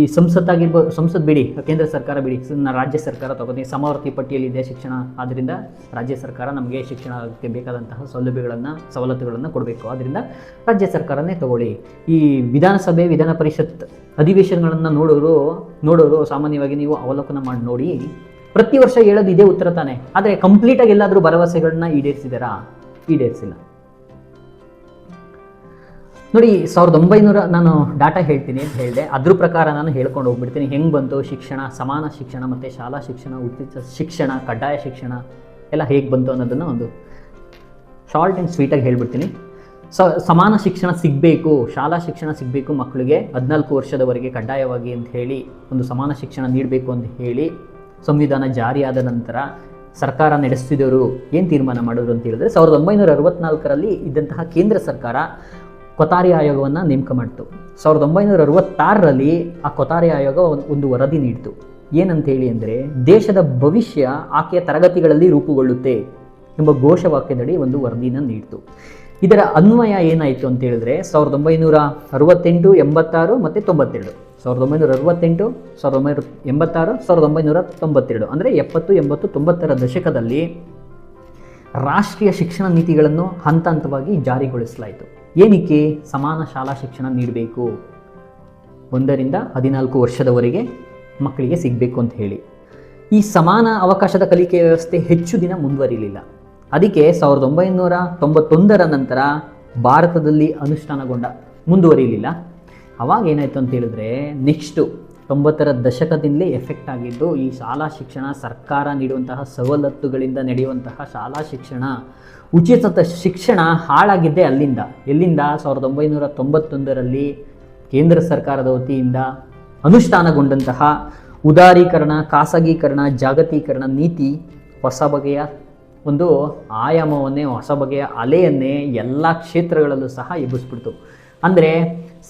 ಈ ಸಂಸತ್ತಾಗಿರ್ಬೋದು ಸಂಸತ್ ಬಿಡಿ, ಕೇಂದ್ರ ಸರ್ಕಾರ ಬಿಡಿ ರಾಜ್ಯ ಸರ್ಕಾರ ತಗೋತೀನಿ ಸಮವರ್ತಿ ಪಟ್ಟಿಯಲ್ಲಿದೆ ಶಿಕ್ಷಣ ಆದ್ದರಿಂದ ರಾಜ್ಯ ಸರ್ಕಾರ ನಮಗೆ ಶಿಕ್ಷಣಕ್ಕೆ ಬೇಕಾದಂತಹ ಸೌಲಭ್ಯಗಳನ್ನು, ಸವಲತ್ತುಗಳನ್ನು ಕೊಡಬೇಕು. ಆದ್ದರಿಂದ ರಾಜ್ಯ ಸರ್ಕಾರನೇ ತಗೊಳ್ಳಿ. ಈ ವಿಧಾನಸಭೆ, ವಿಧಾನ ಪರಿಷತ್ ಅಧಿವೇಶನಗಳನ್ನು ನೋಡೋರು ನೋಡೋರು ಸಾಮಾನ್ಯವಾಗಿ ನೀವು ಅವಲೋಕನ ಮಾಡಿ ನೋಡಿ, ಪ್ರತಿ ವರ್ಷ ಹೇಳೋದು ಇದೇ ಉತ್ತರ ತಾನೆ. ಆದರೆ ಕಂಪ್ಲೀಟಾಗಿ ಎಲ್ಲಾದರೂ ಭರವಸೆಗಳನ್ನ ಈಡೇರಿಸಿದಾರಾ? ಈಡೇರಿಸಿಲ್ಲ. ನೋಡಿ, ಸಾವಿರದ ಒಂಬೈನೂರ ನಾನು ಡಾಟಾ ಹೇಳ್ತೀನಿ ಅಂತ ಹೇಳಿದೆ. ಅದ್ರ ಪ್ರಕಾರ ನಾನು ಹೇಳ್ಕೊಂಡು ಹೋಗ್ಬಿಡ್ತೀನಿ. ಹೆಂಗೆ ಬಂತು ಶಿಕ್ಷಣ, ಸಮಾನ ಶಿಕ್ಷಣ ಮತ್ತು ಶಾಲಾ ಶಿಕ್ಷಣ, ಉಚಿತ ಶಿಕ್ಷಣ, ಕಡ್ಡಾಯ ಶಿಕ್ಷಣ ಎಲ್ಲ ಹೇಗೆ ಬಂತು ಅನ್ನೋದನ್ನು ಒಂದು ಶಾರ್ಟ್ ಆ್ಯಂಡ್ ಸ್ವೀಟಾಗಿ ಹೇಳ್ಬಿಡ್ತೀನಿ. ಸ, ಸಮಾನ ಶಿಕ್ಷಣ ಸಿಗಬೇಕು, ಶಾಲಾ ಶಿಕ್ಷಣ ಸಿಗಬೇಕು ಮಕ್ಕಳಿಗೆ ಹದಿನಾಲ್ಕು ವರ್ಷದವರೆಗೆ ಕಡ್ಡಾಯವಾಗಿ ಅಂತ ಹೇಳಿ, ಒಂದು ಸಮಾನ ಶಿಕ್ಷಣ ನೀಡಬೇಕು ಅಂತ ಹೇಳಿ, ಸಂವಿಧಾನ ಜಾರಿಯಾದ ನಂತರ ಸರ್ಕಾರ ನಡೆಸ್ತಿದ್ದವರು ಏನು ತೀರ್ಮಾನ ಮಾಡಿದ್ರು ಅಂತ ಹೇಳಿದ್ರೆ, ಸಾವಿರದ ಒಂಬೈನೂರ ಅರವತ್ನಾಲ್ಕರಲ್ಲಿ ಇದ್ದಂತಹ ಕೇಂದ್ರ ಸರ್ಕಾರ ಕೊತಾರಿ ಆಯೋಗವನ್ನು ನೇಮಕ ಮಾಡಿತು. ಸಾವಿರದ ಒಂಬೈನೂರ ಅರವತ್ತಾರರಲ್ಲಿ ಆ ಕೊತಾರಿ ಆಯೋಗ ಒಂದು- ವರದಿ ನೀಡಿತು. ಏನಂತ ಹೇಳಿ ಅಂದರೆ, ದೇಶದ ಭವಿಷ್ಯ ಆಕೆಯ ತರಗತಿಗಳಲ್ಲಿ ರೂಪುಗೊಳ್ಳುತ್ತೆ ಎಂಬ ಘೋಷವಾಕ್ಯದಡಿ ಒಂದು ವರದಿನ ನೀಡಿತು. ಇದರ ಅನ್ವಯ ಏನಾಯಿತು ಅಂತ ಹೇಳಿದ್ರೆ, ಸಾವಿರದ ಒಂಬೈನೂರ ಅರವತ್ತೆಂಟು, ಎಂಬತ್ತಾರು ಮತ್ತು ತೊಂಬತ್ತೆರಡು. ಸಾವಿರದ ಒಂಬೈನೂರ ಅರವತ್ತೆಂಟು, ಸಾವಿರದ ಒಂಬೈನೂರ ಎಂಬತ್ತಾರು, ಸಾವಿರದ ಒಂಬೈನೂರ ತೊಂಬತ್ತೆರಡು ಅಂದರೆ ಎಪ್ಪತ್ತು, ಎಂಬತ್ತು, ತೊಂಬತ್ತರ ದಶಕದಲ್ಲಿ ರಾಷ್ಟ್ರೀಯ ಶಿಕ್ಷಣ ನೀತಿಗಳನ್ನು ಹಂತ ಹಂತವಾಗಿ ಜಾರಿಗೊಳಿಸಲಾಯಿತು. ಏನಕ್ಕೆ ಸಮಾನ ಶಾಲಾ ಶಿಕ್ಷಣ ನೀಡಬೇಕು? ಒಂದರಿಂದ ಹದಿನಾಲ್ಕು ವರ್ಷದವರೆಗೆ ಮಕ್ಕಳಿಗೆ ಸಿಗಬೇಕು ಅಂತ ಹೇಳಿ. ಈ ಸಮಾನ ಅವಕಾಶದ ಕಲಿಕೆ ವ್ಯವಸ್ಥೆ ಹೆಚ್ಚು ದಿನ ಮುಂದುವರಿಲಿಲ್ಲ. ಅದಕ್ಕೆ ಸಾವಿರದ ಒಂಬೈನೂರ ತೊಂಬತ್ತೊಂದರ ನಂತರ ಭಾರತದಲ್ಲಿ ಅನುಷ್ಠಾನಗೊಂಡ ಮುಂದುವರಿಲಿಲ್ಲ. ಅವಾಗ ಏನಾಯಿತು ಅಂತ ಹೇಳಿದ್ರೆ ನೆಕ್ಸ್ಟು ತೊಂಬತ್ತರ ದಶಕದಿಂದಲೇ ಎಫೆಕ್ಟ್ ಆಗಿದ್ದು, ಈ ಶಾಲಾ ಶಿಕ್ಷಣ ಸರ್ಕಾರ ನೀಡುವಂತಹ ಸವಲತ್ತುಗಳಿಂದ ನಡೆಯುವಂತಹ ಶಾಲಾ ಶಿಕ್ಷಣ ಉಚಿತ ಶಿಕ್ಷಣ ಹಾಳಾಗಿದ್ದೆ ಅಲ್ಲಿಂದ. ಎಲ್ಲಿಂದ? ಸಾವಿರದ ಒಂಬೈನೂರ ತೊಂಬತ್ತೊಂದರಲ್ಲಿ ಕೇಂದ್ರ ಸರ್ಕಾರದ ವತಿಯಿಂದ ಅನುಷ್ಠಾನಗೊಂಡಂತಹ ಉದಾರೀಕರಣ, ಖಾಸಗೀಕರಣ, ಜಾಗತೀಕರಣ ನೀತಿ ಹೊಸ ಬಗೆಯ ಒಂದು ಆಯಾಮವನ್ನೇ, ಹೊಸ ಬಗೆಯ ಅಲೆಯನ್ನೇ ಎಲ್ಲ ಕ್ಷೇತ್ರಗಳಲ್ಲೂ ಸಹ ಎಬ್ಬಿಸ್ಬಿಡ್ತು. ಅಂದರೆ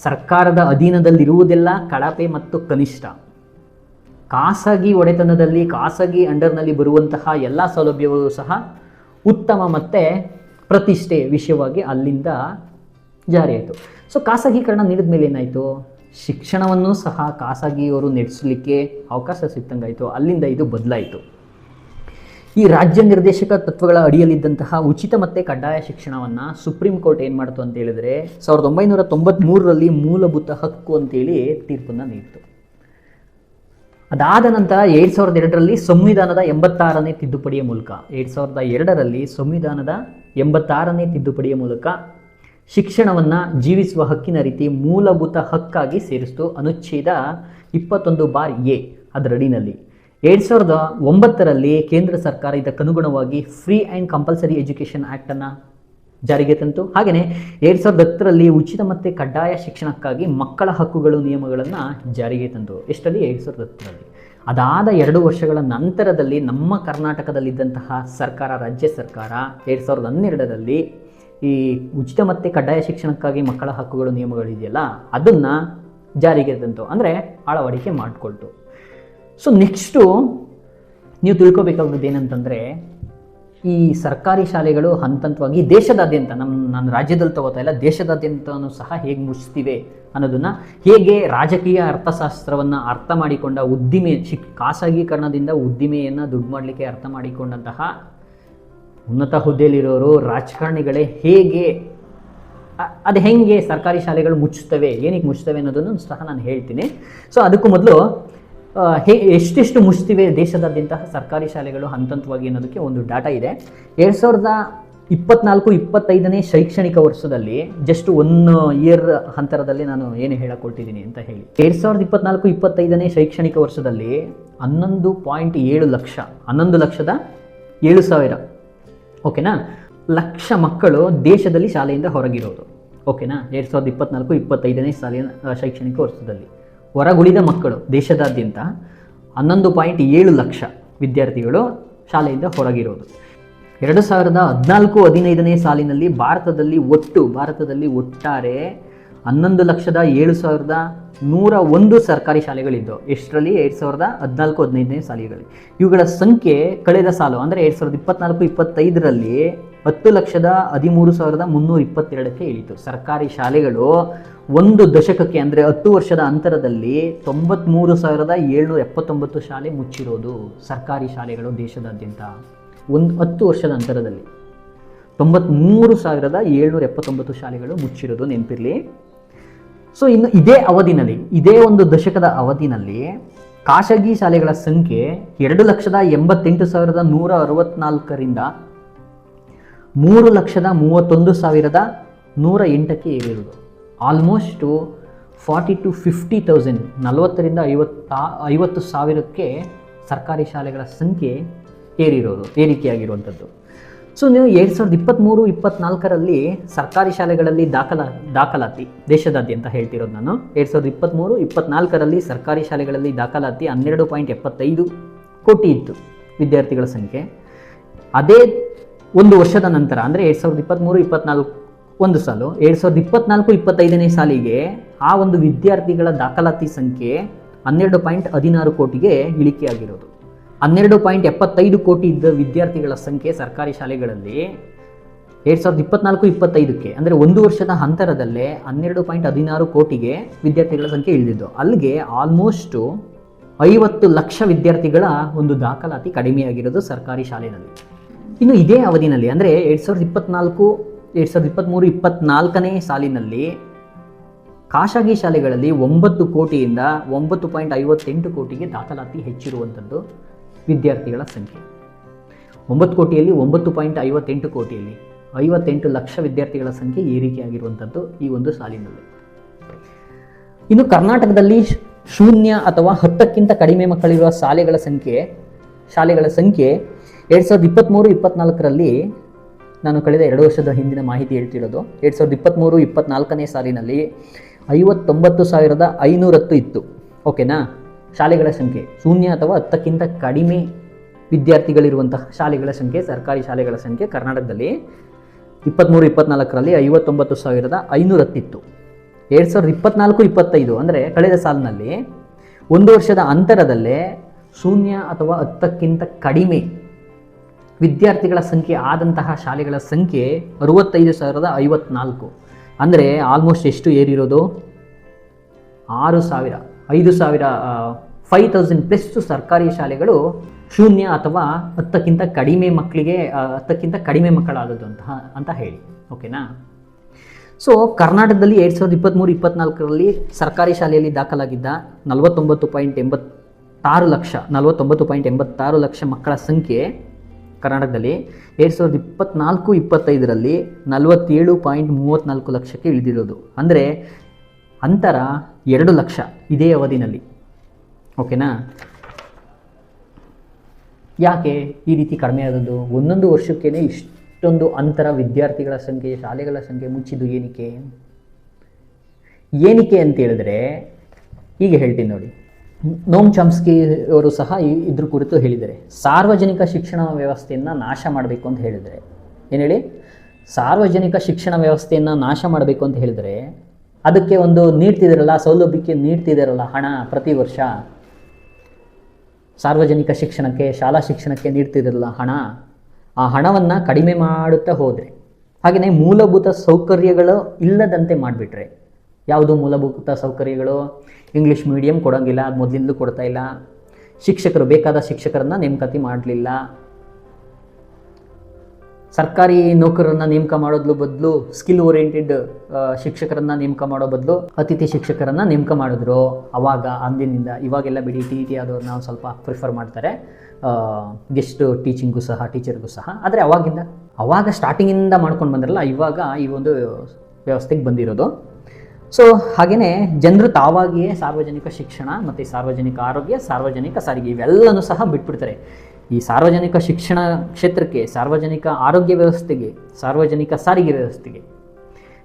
ಸರ್ಕಾರದ ಅಧೀನದಲ್ಲಿರುವುದೆಲ್ಲ ಕಳಪೆ ಮತ್ತು ಕನಿಷ್ಠ. ಖಾಸಗಿ ಒಡೆತನದಲ್ಲಿ, ಖಾಸಗಿ ಅಂಡರ್ನಲ್ಲಿ ಬರುವಂತಹ ಎಲ್ಲ ಸೌಲಭ್ಯಗಳು ಸಹ ಉತ್ತಮ ಮತ್ತು ಪ್ರತಿಷ್ಠೆ ವಿಷಯವಾಗಿ ಅಲ್ಲಿಂದ ಜಾರಿಯಾಯಿತು. ಸೊ ಖಾಸಗೀಕರಣ ನೀಡಿದ ಮೇಲೆ ಏನಾಯಿತು? ಶಿಕ್ಷಣವನ್ನು ಸಹ ಖಾಸಗಿಯವರು ನಡೆಸಲಿಕ್ಕೆ ಅವಕಾಶ ಸಿಕ್ಕಂಗಾಯಿತು. ಅಲ್ಲಿಂದ ಇದು ಬದಲಾಯಿತು. ಈ ರಾಜ್ಯ ನಿರ್ದೇಶಕ ತತ್ವಗಳ ಅಡಿಯಲ್ಲಿದ್ದಂತಹ ಉಚಿತ ಮತ್ತು ಕಡ್ಡಾಯ ಶಿಕ್ಷಣವನ್ನು ಸುಪ್ರೀಂ ಕೋರ್ಟ್ ಏನು ಮಾಡ್ತು ಅಂತ ಹೇಳಿದ್ರೆ, ಸಾವಿರದ ಒಂಬೈನೂರ ತೊಂಬತ್ತ್ಮೂರರಲ್ಲಿ ಮೂಲಭೂತ ಹಕ್ಕು ಅಂತೇಳಿ ತೀರ್ಪನ್ನು ನೀಡಿತು. ಅದಾದ ನಂತರ ಎರಡು ಸಾವಿರದ ಎರಡರಲ್ಲಿ ಸಂವಿಧಾನದ ಎಂಬತ್ತಾರನೇ ತಿದ್ದುಪಡಿಯ ಮೂಲಕ, ಎರಡು ಸಾವಿರದ ಎರಡರಲ್ಲಿ ಸಂವಿಧಾನದ ಎಂಬತ್ತಾರನೇ ತಿದ್ದುಪಡಿಯ ಮೂಲಕ ಶಿಕ್ಷಣವನ್ನು ಜೀವಿಸುವ ಹಕ್ಕಿನ ರೀತಿ ಮೂಲಭೂತ ಹಕ್ಕಾಗಿ ಸೇರಿಸಿತು. ಅನುಚ್ಛೇದ ಇಪ್ಪತ್ತೊಂದು ಬಾರ್ ಎ ಅದರಡಿನಲ್ಲಿ. ಎರಡು ಸಾವಿರದ ಒಂಬತ್ತರಲ್ಲಿ ಕೇಂದ್ರ ಸರ್ಕಾರ ಇದಕ್ಕನುಗುಣವಾಗಿ ಫ್ರೀ ಆ್ಯಂಡ್ ಕಂಪಲ್ಸರಿ ಎಜುಕೇಷನ್ ಆ್ಯಕ್ಟನ್ನು ಜಾರಿಗೆ ತಂತು. ಹಾಗೆಯೇ ಎರಡು ಸಾವಿರದ ಹತ್ತರಲ್ಲಿ ಉಚಿತ ಮತ್ತು ಕಡ್ಡಾಯ ಶಿಕ್ಷಣಕ್ಕಾಗಿ ಮಕ್ಕಳ ಹಕ್ಕುಗಳು ನಿಯಮಗಳನ್ನು ಜಾರಿಗೆ ತಂತು ಎಷ್ಟರಲ್ಲಿ? ಎರಡು ಸಾವಿರದ ಹತ್ತರಲ್ಲಿ. ಅದಾದ ಎರಡು ವರ್ಷಗಳ ನಂತರದಲ್ಲಿ ನಮ್ಮ ಕರ್ನಾಟಕದಲ್ಲಿದ್ದಂತಹ ಸರ್ಕಾರ, ರಾಜ್ಯ ಸರ್ಕಾರ ಎರಡು ಸಾವಿರದ ಹನ್ನೆರಡರಲ್ಲಿ ಈ ಉಚಿತ ಮತ್ತು ಕಡ್ಡಾಯ ಶಿಕ್ಷಣಕ್ಕಾಗಿ ಮಕ್ಕಳ ಹಕ್ಕುಗಳು ನಿಯಮಗಳಿದೆಯಲ್ಲ ಅದನ್ನು ಜಾರಿಗೆ ತಂತು. ಅಂದರೆ ಅಳವಡಿಕೆ ಮಾಡಿಕೊಳ್ತು. ಸೊ ನೆಕ್ಸ್ಟು ನೀವು ತಿಳ್ಕೊಬೇಕಾಗೋದು ಏನಂತಂದರೆ ಈ ಸರ್ಕಾರಿ ಶಾಲೆಗಳು ಹಂತ ಹಂತವಾಗಿ ದೇಶದಾದ್ಯಂತ ನಮ್ಮ ನನ್ನ ರಾಜ್ಯದಲ್ಲಿ ತಗೋತಾ ಇಲ್ಲ, ದೇಶದಾದ್ಯಂತನೂ ಸಹ ಹೇಗೆ ಮುಚ್ತಿವೆ ಅನ್ನೋದನ್ನು ಹೇಗೆ ರಾಜಕೀಯ ಅರ್ಥಶಾಸ್ತ್ರವನ್ನು ಅರ್ಥ ಮಾಡಿಕೊಂಡ ಉದ್ದಿಮೆ ಶಿಕ್ ಖಾಸಗೀಕರಣದಿಂದ ಉದ್ದಿಮೆಯನ್ನು ದುಡ್ಡು ಮಾಡಲಿಕ್ಕೆ ಅರ್ಥ ಮಾಡಿಕೊಂಡಂತಹ ಉನ್ನತ ಹುದ್ದೆಯಲ್ಲಿರೋರು, ರಾಜಕಾರಣಿಗಳೇ ಹೇಗೆ ಅದು ಹೆಂಗೆ ಸರ್ಕಾರಿ ಶಾಲೆಗಳು ಮುಚ್ಚುತ್ತವೆ ಏನಕ್ಕೆ ಮುಚ್ಚುತ್ತವೆ ಅನ್ನೋದನ್ನು ಸಹ ನಾನು ಹೇಳ್ತೀನಿ. ಸೊ ಅದಕ್ಕೂ ಮೊದಲು ಹೇ ಎಷ್ಟೆಷ್ಟು ಮುಚ್ತಿವೆ ದೇಶದಾದ್ಯಂತ ಸರ್ಕಾರಿ ಶಾಲೆಗಳು ಹಂತ ಹಂತವಾಗಿ ಅನ್ನೋದಕ್ಕೆ ಒಂದು ಡಾಟಾ ಇದೆ. ಎರಡು ಸಾವಿರದ ಇಪ್ಪತ್ನಾಲ್ಕು ಇಪ್ಪತ್ತೈದನೇ ಶೈಕ್ಷಣಿಕ ವರ್ಷದಲ್ಲಿ ಜಸ್ಟ್ ಒನ್ ಇಯರ್ ಹಂತರದಲ್ಲಿ ನಾನು ಏನು ಹೇಳಕೊಟ್ಟಿದ್ದೀನಿ ಅಂತ ಹೇಳಿ. ಎರಡು ಸಾವಿರದ ಇಪ್ಪತ್ನಾಲ್ಕು ಇಪ್ಪತ್ತೈದನೇ ಶೈಕ್ಷಣಿಕ ವರ್ಷದಲ್ಲಿ ಹನ್ನೊಂದು ಪಾಯಿಂಟ್ ಏಳು ಲಕ್ಷ ಹನ್ನೊಂದು ಲಕ್ಷದ ಏಳು ಸಾವಿರ. ಓಕೆನಾ? ಲಕ್ಷ ಮಕ್ಕಳು ದೇಶದಲ್ಲಿ ಶಾಲೆಯಿಂದ ಹೊರಗಿರೋದು. ಓಕೆನಾ? ಎರಡು ಸಾವಿರದ ಇಪ್ಪತ್ನಾಲ್ಕು ಇಪ್ಪತ್ತೈದನೇ ಆ, ಶೈಕ್ಷಣಿಕ ವರ್ಷದಲ್ಲಿ. ಹೊರಗುಳಿದ ಮಕ್ಕಳು ದೇಶದಾದ್ಯಂತ ಹನ್ನೊಂದು ಪಾಯಿಂಟ್ ಏಳು ಲಕ್ಷ ವಿದ್ಯಾರ್ಥಿಗಳು ಶಾಲೆಯಿಂದ ಹೊರಗಿರೋದು. ಎರಡು ಸಾವಿರದ ಹದಿನಾಲ್ಕು ಹದಿನೈದನೇ ಸಾಲಿನಲ್ಲಿ ಭಾರತದಲ್ಲಿ ಒಟ್ಟು, ಭಾರತದಲ್ಲಿ ಒಟ್ಟಾರೆ ಹನ್ನೊಂದು ಲಕ್ಷದ ಏಳು ಸಾವಿರದ ನೂರ ಒಂದು ಸರ್ಕಾರಿ ಶಾಲೆಗಳಿದ್ದವು ಎಷ್ಟರಲ್ಲಿ? ಎರಡು ಸಾವಿರದ ಹದಿನಾಲ್ಕು, ಹದಿನೈದನೇ ಸಾಲಿಗಳಲ್ಲಿ. ಇವುಗಳ ಸಂಖ್ಯೆ ಕಳೆದ ಸಾಲು, ಅಂದರೆ ಎರಡು ಸಾವಿರದ ಇಪ್ಪತ್ನಾಲ್ಕು, ಇಪ್ಪತ್ತೈದರಲ್ಲಿ ಹತ್ತು ಲಕ್ಷದ ಹದಿಮೂರು ಸಾವಿರದ ಮುನ್ನೂರ ಇಪ್ಪತ್ತೆರಡಕ್ಕೆ ಇಳಿತು. ಸರ್ಕಾರಿ ಶಾಲೆಗಳು ಒಂದು ದಶಕಕ್ಕೆ, ಅಂದರೆ ಹತ್ತು ವರ್ಷದ ಅಂತರದಲ್ಲಿ ತೊಂಬತ್ತ್ಮೂರು ಸಾವಿರದ ಏಳ್ನೂರ ಎಪ್ಪತ್ತೊಂಬತ್ತು ಶಾಲೆ ಮುಚ್ಚಿರೋದು ಸರ್ಕಾರಿ ಶಾಲೆಗಳು ದೇಶದಾದ್ಯಂತ. ಒಂದು ಹತ್ತು ವರ್ಷದ ಅಂತರದಲ್ಲಿ. ತೊಂಬತ್ತ್ಮೂರು ಸಾವಿರದ ಏಳ್ನೂರ ಎಪ್ಪತ್ತೊಂಬತ್ತು ಶಾಲೆಗಳು ಮುಚ್ಚಿರೋದು ನೆನಪಿರಲಿ. ಸೊ ಇನ್ನು ಇದೇ ಅವಧಿನಲ್ಲಿ, ಇದೇ ಒಂದು ದಶಕದ ಅವಧಿನಲ್ಲಿ ಖಾಸಗಿ ಶಾಲೆಗಳ ಸಂಖ್ಯೆ ಎರಡು ಲಕ್ಷದ ಎಂಬತ್ತೆಂಟು ಸಾವಿರದ ನೂರ ಅರವತ್ನಾಲ್ಕರಿಂದ ಮೂರು ಲಕ್ಷದ ಮೂವತ್ತೊಂದು ಸಾವಿರದ ನೂರ ಎಂಟಕ್ಕೆ ಏರಿರುವುದು. Almost forty to fifty thousand ನಲವತ್ತರಿಂದ ಐವತ್ತ, ಐವತ್ತು ಸಾವಿರಕ್ಕೆ ಸರ್ಕಾರಿ ಶಾಲೆಗಳ ಸಂಖ್ಯೆ ಏರಿರೋದು, ಏರಿಕೆಯಾಗಿರುವಂಥದ್ದು. ಸೊ ನೀವು ಎರಡು ಸಾವಿರದ ಇಪ್ಪತ್ತ್ಮೂರು ಇಪ್ಪತ್ನಾಲ್ಕರಲ್ಲಿ ಸರ್ಕಾರಿ ಶಾಲೆಗಳಲ್ಲಿ ದಾಖಲ, ದಾಖಲಾತಿ, ದೇಶದಾದ್ಯಂತ ಹೇಳ್ತಿರೋದು ನಾನು. ಎರಡು ಸಾವಿರದ ಇಪ್ಪತ್ತ್ಮೂರು ಇಪ್ಪತ್ನಾಲ್ಕರಲ್ಲಿ ಸರ್ಕಾರಿ ಶಾಲೆಗಳಲ್ಲಿ ದಾಖಲಾತಿ ಹನ್ನೆರಡು ಪಾಯಿಂಟ್ ಎಪ್ಪತ್ತೈದು ಕೋಟಿ ಇತ್ತು ವಿದ್ಯಾರ್ಥಿಗಳ ಸಂಖ್ಯೆ. ಅದೇ ಒಂದು ವರ್ಷದ ನಂತರ, ಅಂದರೆ ಎರಡು ಸಾವಿರದ ಇಪ್ಪತ್ತ್ಮೂರು ಇಪ್ಪತ್ನಾಲ್ಕು, ಒಂದು ಸಾಲು, ಎರಡು ಸಾವಿರದ ಇಪ್ಪತ್ನಾಲ್ಕು, ಇಪ್ಪತ್ತೈದನೇ ಸಾಲಿಗೆ ಆ ಒಂದು ವಿದ್ಯಾರ್ಥಿಗಳ ದಾಖಲಾತಿ ಸಂಖ್ಯೆ ಹನ್ನೆರಡು ಪಾಯಿಂಟ್ ಹದಿನಾರು ಕೋಟಿಗೆ ಇಳಿಕೆಯಾಗಿರೋದು. ಹನ್ನೆರಡು ಪಾಯಿಂಟ್ ಎಪ್ಪತ್ತೈದು ಕೋಟಿ ಇದ್ದ ವಿದ್ಯಾರ್ಥಿಗಳ ಸಂಖ್ಯೆ ಸರ್ಕಾರಿ ಶಾಲೆಗಳಲ್ಲಿ ಎರಡು ಸಾವಿರದ ಇಪ್ಪತ್ನಾಲ್ಕು, ಇಪ್ಪತ್ತೈದಕ್ಕೆ, ಅಂದರೆ ಒಂದು ವರ್ಷದ ಅಂತರದಲ್ಲೇ ಹನ್ನೆರಡು ಪಾಯಿಂಟ್ ಹದಿನಾರು ಕೋಟಿಗೆ ವಿದ್ಯಾರ್ಥಿಗಳ ಸಂಖ್ಯೆ ಇಳಿದಿದ್ದು. ಅಲ್ಲಿಗೆ ಆಲ್ಮೋಸ್ಟು ಐವತ್ತು ಲಕ್ಷ ವಿದ್ಯಾರ್ಥಿಗಳ ಒಂದು ದಾಖಲಾತಿ ಕಡಿಮೆಯಾಗಿರೋದು ಸರ್ಕಾರಿ ಶಾಲೆಯಲ್ಲಿ ಇನ್ನು ಇದೇ ಅವಧಿನಲ್ಲಿ, ಅಂದರೆ ಎರಡು ಸಾವಿರದ ಇಪ್ಪತ್ನಾಲ್ಕು, ಎರಡು ಸಾವಿರದ ಇಪ್ಪತ್ತ್ಮೂರು ಇಪ್ಪತ್ನಾಲ್ಕನೇ ಸಾಲಿನಲ್ಲಿ ಖಾಸಗಿ ಶಾಲೆಗಳಲ್ಲಿ ಒಂಬತ್ತು ಕೋಟಿಯಿಂದ ಒಂಬತ್ತು ಪಾಯಿಂಟ್ ಐವತ್ತೆಂಟು ಕೋಟಿಗೆ ದಾಖಲಾತಿ ಹೆಚ್ಚಿರುವಂಥದ್ದು. ವಿದ್ಯಾರ್ಥಿಗಳ ಸಂಖ್ಯೆ. ಒಂಬತ್ತು ಕೋಟಿಯಲ್ಲಿ ಒಂಬತ್ತು ಪಾಯಿಂಟ್ ಐವತ್ತೆಂಟು ಕೋಟಿಯಲ್ಲಿ ಐವತ್ತೆಂಟು ಲಕ್ಷ ವಿದ್ಯಾರ್ಥಿಗಳ ಸಂಖ್ಯೆ ಏರಿಕೆಯಾಗಿರುವಂಥದ್ದು ಈ ಒಂದು ಸಾಲಿನಲ್ಲಿ. ಇನ್ನು ಕರ್ನಾಟಕದಲ್ಲಿ ಶೂನ್ಯ ಅಥವಾ ಹತ್ತಕ್ಕಿಂತ ಕಡಿಮೆ ಮಕ್ಕಳಿರುವ ಶಾಲೆಗಳ ಸಂಖ್ಯೆ ಶಾಲೆಗಳ ಸಂಖ್ಯೆ ಎರಡ್ ಸಾವಿರದ ಇಪ್ಪತ್ತ್ಮೂರು ಇಪ್ಪತ್ನಾಲ್ಕರಲ್ಲಿ ನಾನು ಕಳೆದ ಎರಡು ವರ್ಷದ ಹಿಂದಿನ ಮಾಹಿತಿ ಹೇಳ್ತಿರೋದು. ಎರಡು ಸಾವಿರದ ಇಪ್ಪತ್ತ್ಮೂರು ಇಪ್ಪತ್ನಾಲ್ಕನೇ ಸಾಲಿನಲ್ಲಿ ಐವತ್ತೊಂಬತ್ತು ಸಾವಿರದ ಐನೂರತ್ತು ಇತ್ತು. ಓಕೆನಾ ಶಾಲೆಗಳ ಸಂಖ್ಯೆ ಶೂನ್ಯ ಅಥವಾ ಹತ್ತಕ್ಕಿಂತ ಕಡಿಮೆ ವಿದ್ಯಾರ್ಥಿಗಳಿರುವಂತಹ ಶಾಲೆಗಳ ಸಂಖ್ಯೆ, ಸರ್ಕಾರಿ ಶಾಲೆಗಳ ಸಂಖ್ಯೆ ಕರ್ನಾಟಕದಲ್ಲಿ ಇಪ್ಪತ್ತ್ಮೂರು ಇಪ್ಪತ್ನಾಲ್ಕರಲ್ಲಿ ಐವತ್ತೊಂಬತ್ತು ಸಾವಿರದ ಐನೂರತ್ತಿತ್ತು ಎರಡು ಸಾವಿರದ ಇಪ್ಪತ್ನಾಲ್ಕು, ಇಪ್ಪತ್ತೈದು ಅಂದರೆ ಕಳೆದ ಸಾಲಿನಲ್ಲಿ ಒಂದು ವರ್ಷದ ಅಂತರದಲ್ಲೇ ಶೂನ್ಯ ಅಥವಾ ಹತ್ತಕ್ಕಿಂತ ಕಡಿಮೆ ವಿದ್ಯಾರ್ಥಿಗಳ ಸಂಖ್ಯೆ ಆದಂತಹ ಶಾಲೆಗಳ ಸಂಖ್ಯೆ ಅರುವತ್ತೈದು ಸಾವಿರದ ಐವತ್ನಾಲ್ಕು. ಅಂದರೆ ಆಲ್ಮೋಸ್ಟ್ ಎಷ್ಟು ಏರಿರೋದು? ಆರು ಸಾವಿರ. ಐದು ಸಾವಿರ ಫೈವ್ ತೌಸಂಡ್ ಪ್ಲಸ್ ಸರ್ಕಾರಿ ಶಾಲೆಗಳು ಶೂನ್ಯ ಅಥವಾ ಹತ್ತಕ್ಕಿಂತ ಕಡಿಮೆ ಮಕ್ಕಳಿಗೆ ಹತ್ತಕ್ಕಿಂತ ಕಡಿಮೆ ಮಕ್ಕಳಾದದ್ದು ಅಂತ ಅಂತ ಹೇಳಿ. ಓಕೆನಾ ಸೊ ಕರ್ನಾಟಕದಲ್ಲಿ ಎರಡು ಸಾವಿರದ ಇಪ್ಪತ್ತ್ಮೂರು ಇಪ್ಪತ್ನಾಲ್ಕರಲ್ಲಿ ಸರ್ಕಾರಿ ಶಾಲೆಯಲ್ಲಿ ದಾಖಲಾಗಿದ್ದ ನಲವತ್ತೊಂಬತ್ತು ಪಾಯಿಂಟ್ ಎಂಬತ್ತಾರು ಲಕ್ಷ, ನಲವತ್ತೊಂಬತ್ತು ಪಾಯಿಂಟ್ ಎಂಬತ್ತಾರು ಲಕ್ಷ ಮಕ್ಕಳ ಸಂಖ್ಯೆ ಕರ್ನಾಟಕದಲ್ಲಿ ಎರಡು ಸಾವಿರದ ಇಪ್ಪತ್ನಾಲ್ಕು, ಇಪ್ಪತ್ತೈದರಲ್ಲಿ ನಲವತ್ತೇಳು ಪಾಯಿಂಟ್ ಮೂವತ್ತ್ನಾಲ್ಕು ಲಕ್ಷಕ್ಕೆ ಇಳಿದಿರೋದು. ಅಂದರೆ ಅಂತರ ಎರಡು ಲಕ್ಷ ಇದೇ ಅವಧಿನಲ್ಲಿ. ಓಕೆನಾ? ಯಾಕೆ ಈ ರೀತಿ ಕಡಿಮೆ ಆದದ್ದು? ಒಂದೊಂದು ವರ್ಷಕ್ಕೇ ಇಷ್ಟೊಂದು ಅಂತರ ವಿದ್ಯಾರ್ಥಿಗಳ ಸಂಖ್ಯೆ, ಶಾಲೆಗಳ ಸಂಖ್ಯೆ ಮುಚ್ಚಿದ್ದು ಏನಕ್ಕೆ? ಏನಕ್ಕೆ ಅಂತ ಹೇಳಿದ್ರೆ ಹೀಗೆ ಹೇಳ್ತೀನಿ ನೋಡಿ. ನೋಮ್ ಚಾಮ್ಸ್ಕಿ ಅವರು ಸಹ ಇದ್ರ ಕುರಿತು ಹೇಳಿದರೆ ಸಾರ್ವಜನಿಕ ಶಿಕ್ಷಣ ವ್ಯವಸ್ಥೆಯನ್ನು ನಾಶ ಮಾಡಬೇಕು ಅಂತ ಹೇಳಿದರೆ ಏನು ಹೇಳಿ? ಸಾರ್ವಜನಿಕ ಶಿಕ್ಷಣ ವ್ಯವಸ್ಥೆಯನ್ನು ನಾಶ ಮಾಡಬೇಕು ಅಂತ ಹೇಳಿದರೆ ಅದಕ್ಕೆ ಒಂದು ನೀಡ್ತಿದ್ದೀರಲ್ಲ ಸೌಲಭ್ಯಕ್ಕೆ ನೀಡ್ತಿದ್ದೀರಲ್ಲ ಹಣ ಪ್ರತಿ ವರ್ಷ. ಸಾರ್ವಜನಿಕ ಶಿಕ್ಷಣಕ್ಕೆ, ಶಾಲಾ ಶಿಕ್ಷಣಕ್ಕೆ ನೀಡ್ತಿದ್ದಿರಲ್ಲ ಹಣ. ಆ ಹಣವನ್ನು ಕಡಿಮೆ ಮಾಡುತ್ತಾ ಹೋದರೆ ಹಾಗೆಯೇ ಮೂಲಭೂತ ಸೌಕರ್ಯಗಳು ಇಲ್ಲದಂತೆ ಮಾಡಿಬಿಟ್ರೆ, ಯಾವುದು ಮೂಲಭೂತ ಸೌಕರ್ಯಗಳು? ಇಂಗ್ಲೀಷ್ ಮೀಡಿಯಂ ಕೊಡೋಂಗಿಲ್ಲ ಮೊದಲಿಂದಲೂ ಕೊಡ್ತಾ ಇಲ್ಲ. ಶಿಕ್ಷಕರು ಬೇಕಾದ ಶಿಕ್ಷಕರನ್ನು ನೇಮಕಾತಿ ಮಾಡಲಿಲ್ಲ. ಸರ್ಕಾರಿ ನೌಕರರನ್ನ ನೇಮಕ ಮಾಡೋದ್ರ ಬದಲು ಸ್ಕಿಲ್ ಓರಿಯೆಂಟೆಡ್ ಶಿಕ್ಷಕರನ್ನ ನೇಮಕ ಮಾಡೋ ಬದಲು ಅತಿಥಿ ಶಿಕ್ಷಕರನ್ನ ನೇಮಕ ಮಾಡಿದ್ರು. ಅವಾಗ, ಅಂದಿನಿಂದ ಇವಾಗೆಲ್ಲ ಬಿಡಿ ಟಿ ಟಿ ಆದವ್ರನ್ನ ನಾವು ಸ್ವಲ್ಪ ಪ್ರಿಫರ್ ಮಾಡ್ತಾರೆ. ಗೆಸ್ಟ್ ಟೀಚಿಂಗ್ಗೂ ಸಹ ಟೀಚರ್ಗೂ ಸಹ. ಆದರೆ ಅವಾಗಿಂದ, ಅವಾಗ ಸ್ಟಾರ್ಟಿಂಗಿಂದ ಮಾಡ್ಕೊಂಡು ಬಂದ್ರಲ್ಲ, ಇವಾಗ ಈ ಒಂದು ವ್ಯವಸ್ಥೆಗೆ ಬಂದಿರೋದು. ಸೊ ಹಾಗೆಯೇ ಜನರು ತಾವಾಗಿಯೇ ಸಾರ್ವಜನಿಕ ಶಿಕ್ಷಣ ಮತ್ತು ಸಾರ್ವಜನಿಕ ಆರೋಗ್ಯ, ಸಾರ್ವಜನಿಕ ಸಾರಿಗೆ, ಇವೆಲ್ಲನೂ ಸಹ ಬಿಟ್ಬಿಡ್ತಾರೆ. ಈ ಸಾರ್ವಜನಿಕ ಶಿಕ್ಷಣ ಕ್ಷೇತ್ರಕ್ಕೆ, ಸಾರ್ವಜನಿಕ ಆರೋಗ್ಯ ವ್ಯವಸ್ಥೆಗೆ, ಸಾರ್ವಜನಿಕ ಸಾರಿಗೆ ವ್ಯವಸ್ಥೆಗೆ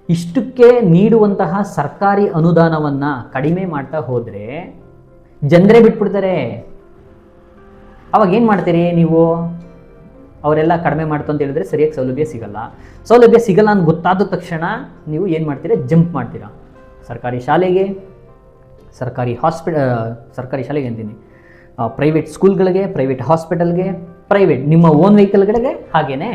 ಇಷ್ಟಕ್ಕೆ ನೀಡುವಂತಹ ಸರ್ಕಾರಿ ಅನುದಾನವನ್ನು ಕಡಿಮೆ ಮಾಡ್ತಾ ಹೋದರೆ ಜನರೇ ಬಿಟ್ಬಿಡ್ತಾರೆ. ಅವಾಗ ಏನು ಮಾಡ್ತೀರಿ ನೀವು? ಅವರೆಲ್ಲ ಕಡಿಮೆ ಮಾಡ್ತು ಅಂತ ಹೇಳಿದ್ರೆ ಸರಿಯಾಗಿ ಸೌಲಭ್ಯ ಸಿಗಲ್ಲ. ಸೌಲಭ್ಯ ಸಿಗಲ್ಲ ಅಂತ ಗೊತ್ತಾದ ತಕ್ಷಣ ನೀವು ಏನು ಮಾಡ್ತೀರಾ? ಜಂಪ್ ಮಾಡ್ತೀರಾ. ಸರ್ಕಾರಿ ಶಾಲೆಗೆ, ಸರ್ಕಾರಿ ಹಾಸ್ಪಿಟ ಸರ್ಕಾರಿ ಶಾಲೆಗೆ ಅಂತೀನಿ. ಪ್ರೈವೇಟ್ ಸ್ಕೂಲ್ಗಳಿಗೆ ಪ್ರೈವೇಟ್ ಹಾಸ್ಪಿಟಲ್ಗೆ ಪ್ರೈವೇಟ್ ನಿಮ್ಮ ಓನ್ ವೆಹಿಕಲ್ಗಳಿಗೆ ಹಾಗೇನೆ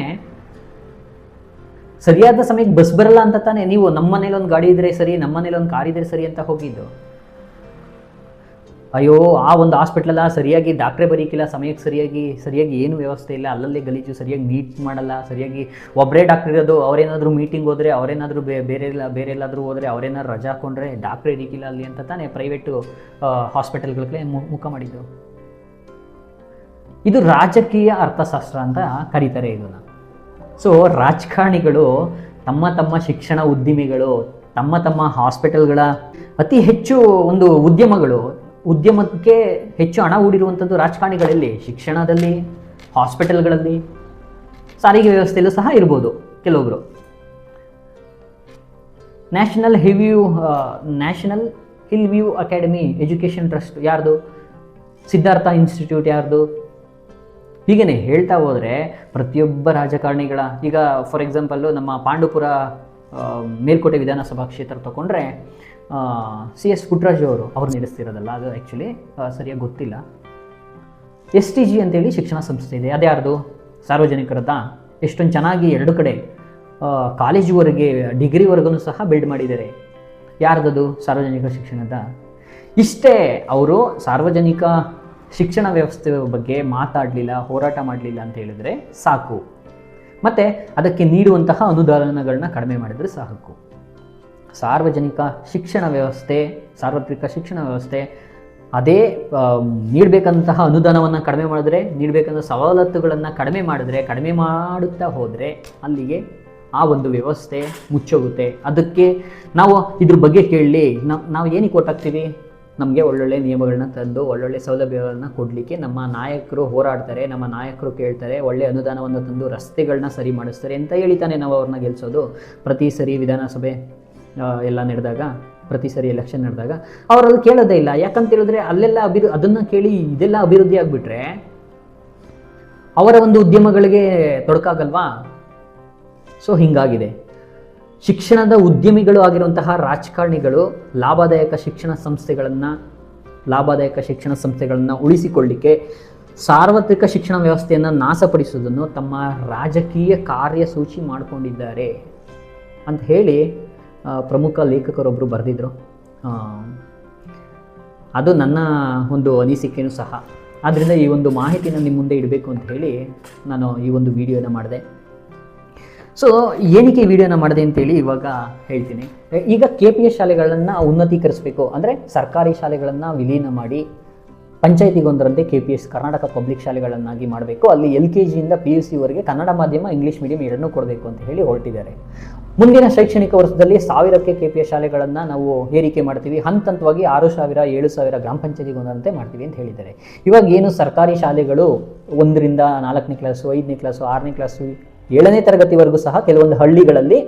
ಸರಿಯಾದ ಸಮಯಕ್ಕೆ ಬಸ್ ಬರಲ್ಲ ಅಂತ ತಾನೇ ನೀವು ನಮ್ಮ ಮನೇಲಿ ಒಂದು ಗಾಡಿ ಇದ್ರೆ ಸರಿ, ನಮ್ಮ ಮನೇಲಿ ಒಂದು ಕಾರ್ ಇದ್ರೆ ಸರಿ ಅಂತ ಹೋಗಿದ್ದು. ಅಯ್ಯೋ, ಆ ಒಂದು ಹಾಸ್ಪಿಟ್ಲಲ್ಲ ಸರಿಯಾಗಿ ಡಾಕ್ಟ್ರೆ ಬರೀಕಿಲ್ಲ, ಸಮಯಕ್ಕೆ ಸರಿಯಾಗಿ ಸರಿಯಾಗಿ ಏನು ವ್ಯವಸ್ಥೆ ಇಲ್ಲ, ಅಲ್ಲಲ್ಲೇ ಗಲೀಜು, ಸರಿಯಾಗಿ ಮೀಟ್ ಮಾಡಲ್ಲ, ಸರಿಯಾಗಿ ಒಬ್ಬರೇ ಡಾಕ್ಟ್ರ್ ಇರೋದು, ಅವರೇನಾದರೂ ಮೀಟಿಂಗ್ ಹೋದರೆ, ಅವರೇನಾದರೂ ಬೇರೆ ಇಲ್ಲ ಬೇರೆ ಎಲ್ಲಾದರೂ ಹೋದರೆ, ಅವರೇನಾದ್ರು ರಜಾ ಹಾಕೊಂಡ್ರೆ ಡಾಕ್ಟ್ರೆ ಇರಿಕಿಲ್ಲ ಅಲ್ಲಿ ಅಂತ ತಾನೇ ಪ್ರೈವೇಟು ಹಾಸ್ಪಿಟಲ್ಗಳಿಗೆ ಮುಖ ಮಾಡಿದ್ದು. ಇದು ರಾಜಕೀಯ ಅರ್ಥಶಾಸ್ತ್ರ ಅಂತ ಕರೀತಾರೆ ಇದನ್ನು ಸೊ ರಾಜಕಾರಣಿಗಳು ತಮ್ಮ ತಮ್ಮ ಶಿಕ್ಷಣ ಉದ್ದಿಮೆಗಳು, ತಮ್ಮ ತಮ್ಮ ಹಾಸ್ಪಿಟಲ್ಗಳ ಅತಿ ಹೆಚ್ಚು ಒಂದು ಉದ್ಯಮಗಳು, ಉದ್ಯಮಕ್ಕೆ ಹೆಚ್ಚು ಹಣ ಹೂಡಿರುವಂಥದ್ದು ರಾಜಕಾರಣಿಗಳಲ್ಲಿ, ಶಿಕ್ಷಣದಲ್ಲಿ, ಹಾಸ್ಪಿಟಲ್ಗಳಲ್ಲಿ, ಸಾರಿಗೆ ವ್ಯವಸ್ಥೆಯಲ್ಲೂ ಸಹ ಇರ್ಬೋದು ಕೆಲವೊಬ್ಬರು national hill view national hill view academy education trust ಯಾರ್ದು? ಸಿದ್ಧಾರ್ಥ ಇನ್ಸ್ಟಿಟ್ಯೂಟ್ ಯಾರ್ದು? ಹೀಗೇನೆ ಹೇಳ್ತಾ ಹೋದರೆ ಪ್ರತಿಯೊಬ್ಬ ರಾಜಕಾರಣಿಗಳ, ಈಗ ಫಾರ್ ಎಕ್ಸಾಂಪಲ್ಲು ನಮ್ಮ ಪಾಂಡುಪುರ ಮೇಲ್ಕೋಟೆ ವಿಧಾನಸಭಾ ಕ್ಷೇತ್ರ ತಗೊಂಡ್ರೆ ಸಿ ಎಸ್ ಪುಟ್ಟರಾಜು ಅವರು ಅವ್ರು ನಡೆಸ್ತಿರೋದಲ್ಲ ಅದು ಆ್ಯಕ್ಚುಲಿ ಸರಿಯಾಗಿ ಗೊತ್ತಿಲ್ಲ. ಎಸ್ ಟಿ ಜಿ ಅಂತೇಳಿ ಶಿಕ್ಷಣ ಸಂಸ್ಥೆ ಇದೆ. ಅದ್ಯಾರ್ದು ಸಾರ್ವಜನಿಕರದ ಎಷ್ಟೊಂದು ಚೆನ್ನಾಗಿ ಎರಡು ಕಡೆ ಕಾಲೇಜುವರೆಗೆ ಡಿಗ್ರಿವರೆಗೂ ಸಹ ಬಿಲ್ಡ್ ಮಾಡಿದ್ದಾರೆ. ಯಾರ್ದದು? ಸಾರ್ವಜನಿಕ ಶಿಕ್ಷಣದ. ಇಷ್ಟೇ, ಅವರು ಸಾರ್ವಜನಿಕ ಶಿಕ್ಷಣ ವ್ಯವಸ್ಥೆ ಬಗ್ಗೆ ಮಾತಾಡಲಿಲ್ಲ, ಹೋರಾಟ ಮಾಡಲಿಲ್ಲ ಅಂತ ಹೇಳಿದರೆ ಸಾಕು. ಮತ್ತು ಅದಕ್ಕೆ ನೀಡುವಂತಹ ಅನುದಾನಗಳನ್ನ ಕಡಿಮೆ ಮಾಡಿದರೆ ಸಾಕು. ಸಾರ್ವಜನಿಕ ಶಿಕ್ಷಣ ವ್ಯವಸ್ಥೆ, ಸಾರ್ವತ್ರಿಕ ಶಿಕ್ಷಣ ವ್ಯವಸ್ಥೆ, ಅದೇ ನೀಡಬೇಕಂತಹ ಅನುದಾನವನ್ನು ಕಡಿಮೆ ಮಾಡಿದ್ರೆ, ನೀಡಬೇಕಂತ ಸವಲತ್ತುಗಳನ್ನು ಕಡಿಮೆ ಮಾಡಿದ್ರೆ, ಕಡಿಮೆ ಮಾಡುತ್ತಾ ಹೋದರೆ ಅಲ್ಲಿಗೆ ಆ ಒಂದು ವ್ಯವಸ್ಥೆ ಮುಚ್ಚೋಗುತ್ತೆ. ಅದಕ್ಕೆ ನಾವು ಇದ್ರ ಬಗ್ಗೆ ಕೇಳಲಿ ನಾವು ನಾವು ಏನಕ್ಕೆ ಕೊಟ್ಟಾಗ್ತೀವಿ ನಮಗೆ ಒಳ್ಳೊಳ್ಳೆ ನಿಯಮಗಳನ್ನ ತಂದು, ಒಳ್ಳೊಳ್ಳೆ ಸೌಲಭ್ಯಗಳನ್ನ ಕೊಡಲಿಕ್ಕೆ ನಮ್ಮ ನಾಯಕರು ಹೋರಾಡ್ತಾರೆ, ನಮ್ಮ ನಾಯಕರು ಕೇಳ್ತಾರೆ, ಒಳ್ಳೆ ಅನುದಾನವನ್ನು ತಂದು ರಸ್ತೆಗಳನ್ನ ಸರಿ ಮಾಡಿಸ್ತಾರೆ ಅಂತ ಹೇಳಿತಾನೆ ನಾವು ಅವ್ರನ್ನ ಗೆಲ್ಲಿಸೋದು ಪ್ರತಿ ಸರಿ ವಿಧಾನಸಭೆ ಎಲ್ಲ ನಡೆದಾಗ, ಪ್ರತಿ ಸರಿ ಎಲೆಕ್ಷನ್ ನಡೆದಾಗ ಅವರಲ್ಲಿ ಕೇಳೋದೇ ಇಲ್ಲ. ಯಾಕಂತ ಹೇಳಿದ್ರೆ ಅಲ್ಲೆಲ್ಲ ಅಭಿವೃ, ಅದನ್ನು ಕೇಳಿ ಇದೆಲ್ಲ ಅಭಿವೃದ್ಧಿ ಆಗಿಬಿಟ್ರೆ ಅವರ ಒಂದು ಉದ್ಯಮಗಳಿಗೆ ತೊಡಕಾಗಲ್ವಾ? ಸೊ ಹೀಗಾಗಿದೆ. ಶಿಕ್ಷಣದ ಉದ್ಯಮಿಗಳು ಆಗಿರುವಂತಹ ರಾಜಕಾರಣಿಗಳು ಲಾಭದಾಯಕ ಶಿಕ್ಷಣ ಸಂಸ್ಥೆಗಳನ್ನು, ಲಾಭದಾಯಕ ಶಿಕ್ಷಣ ಸಂಸ್ಥೆಗಳನ್ನು ಉಳಿಸಿಕೊಳ್ಳಿಕ್ಕೆ ಸಾರ್ವತ್ರಿಕ ಶಿಕ್ಷಣ ವ್ಯವಸ್ಥೆಯನ್ನು ನಾಶಪಡಿಸುವುದನ್ನು ತಮ್ಮ ರಾಜಕೀಯ ಕಾರ್ಯಸೂಚಿ ಮಾಡಿಕೊಂಡಿದ್ದಾರೆ ಅಂತ ಹೇಳಿ ಪ್ರಮುಖ ಲೇಖಕರೊಬ್ಬರು ಬರೆದಿದ್ರು. ಅದು ನನ್ನ ಒಂದು ಅನಿಸಿಕೆಯೂ ಸಹ. ಆದ್ದರಿಂದ ಈ ಒಂದು ಮಾಹಿತಿನ ನಿಮ್ಮ ಮುಂದೆ ಇಡಬೇಕು ಅಂತ ಹೇಳಿ ನಾನು ಈ ಒಂದು ವಿಡಿಯೋನ ಮಾಡಿದೆ. ಸೊ ಏನಕ್ಕೆ ಈ ವಿಡಿಯೋನ ಮಾಡಿದೆ ಅಂತೇಳಿ ಇವಾಗ ಹೇಳ್ತೀನಿ. ಈಗ ಕೆ ಪಿ ಎಸ್ ಶಾಲೆಗಳನ್ನು ಉನ್ನತೀಕರಿಸಬೇಕು ಅಂದರೆ ಸರ್ಕಾರಿ ಶಾಲೆಗಳನ್ನು ವಿಲೀನ ಮಾಡಿ ಪಂಚಾಯತಿಗೊಂದರಂತೆ K P S Karnataka public ಶಾಲೆಗಳನ್ನಾಗಿ ಮಾಡಬೇಕು. ಅಲ್ಲಿ ಎಲ್ ಕೆ ಜಿಯಿಂದ ಪಿ ಯು ಸಿವರೆಗೆ ಕನ್ನಡ ಮಾಧ್ಯಮ ಇಂಗ್ಲೀಷ್ ಮೀಡಿಯಂ ಎರಡನ್ನೂ ಕೊಡಬೇಕು ಅಂತ ಹೇಳಿ ಹೊರಟಿದ್ದಾರೆ. ಮುಂದಿನ ಶೈಕ್ಷಣಿಕ ವರ್ಷದಲ್ಲಿ ಸಾವಿರಕ್ಕೆ ಕೆ ಪಿ ಎಸ್ ಶಾಲೆಗಳನ್ನು ನಾವು ಏರಿಕೆ ಮಾಡ್ತೀವಿ. ಹಂತ ಹಂತವಾಗಿ ಆರು ಸಾವಿರ, ಏಳು ಸಾವಿರ ಗ್ರಾಮ ಪಂಚಾಯತಿಗೊಂದರಂತೆ ಮಾಡ್ತೀವಿ ಅಂತ ಹೇಳಿದ್ದಾರೆ. ಇವಾಗ ಏನು ಸರ್ಕಾರಿ ಶಾಲೆಗಳು ಒಂದರಿಂದ ನಾಲ್ಕನೇ ಕ್ಲಾಸು ಐದನೇ ಕ್ಲಾಸು ಆರನೇ ಕ್ಲಾಸು ಏಳನೇ ತರಗತಿವರೆಗೂ ಸಹ ಕೆಲವೊಂದು ಹಳ್ಳಿಗಳಲ್ಲಿ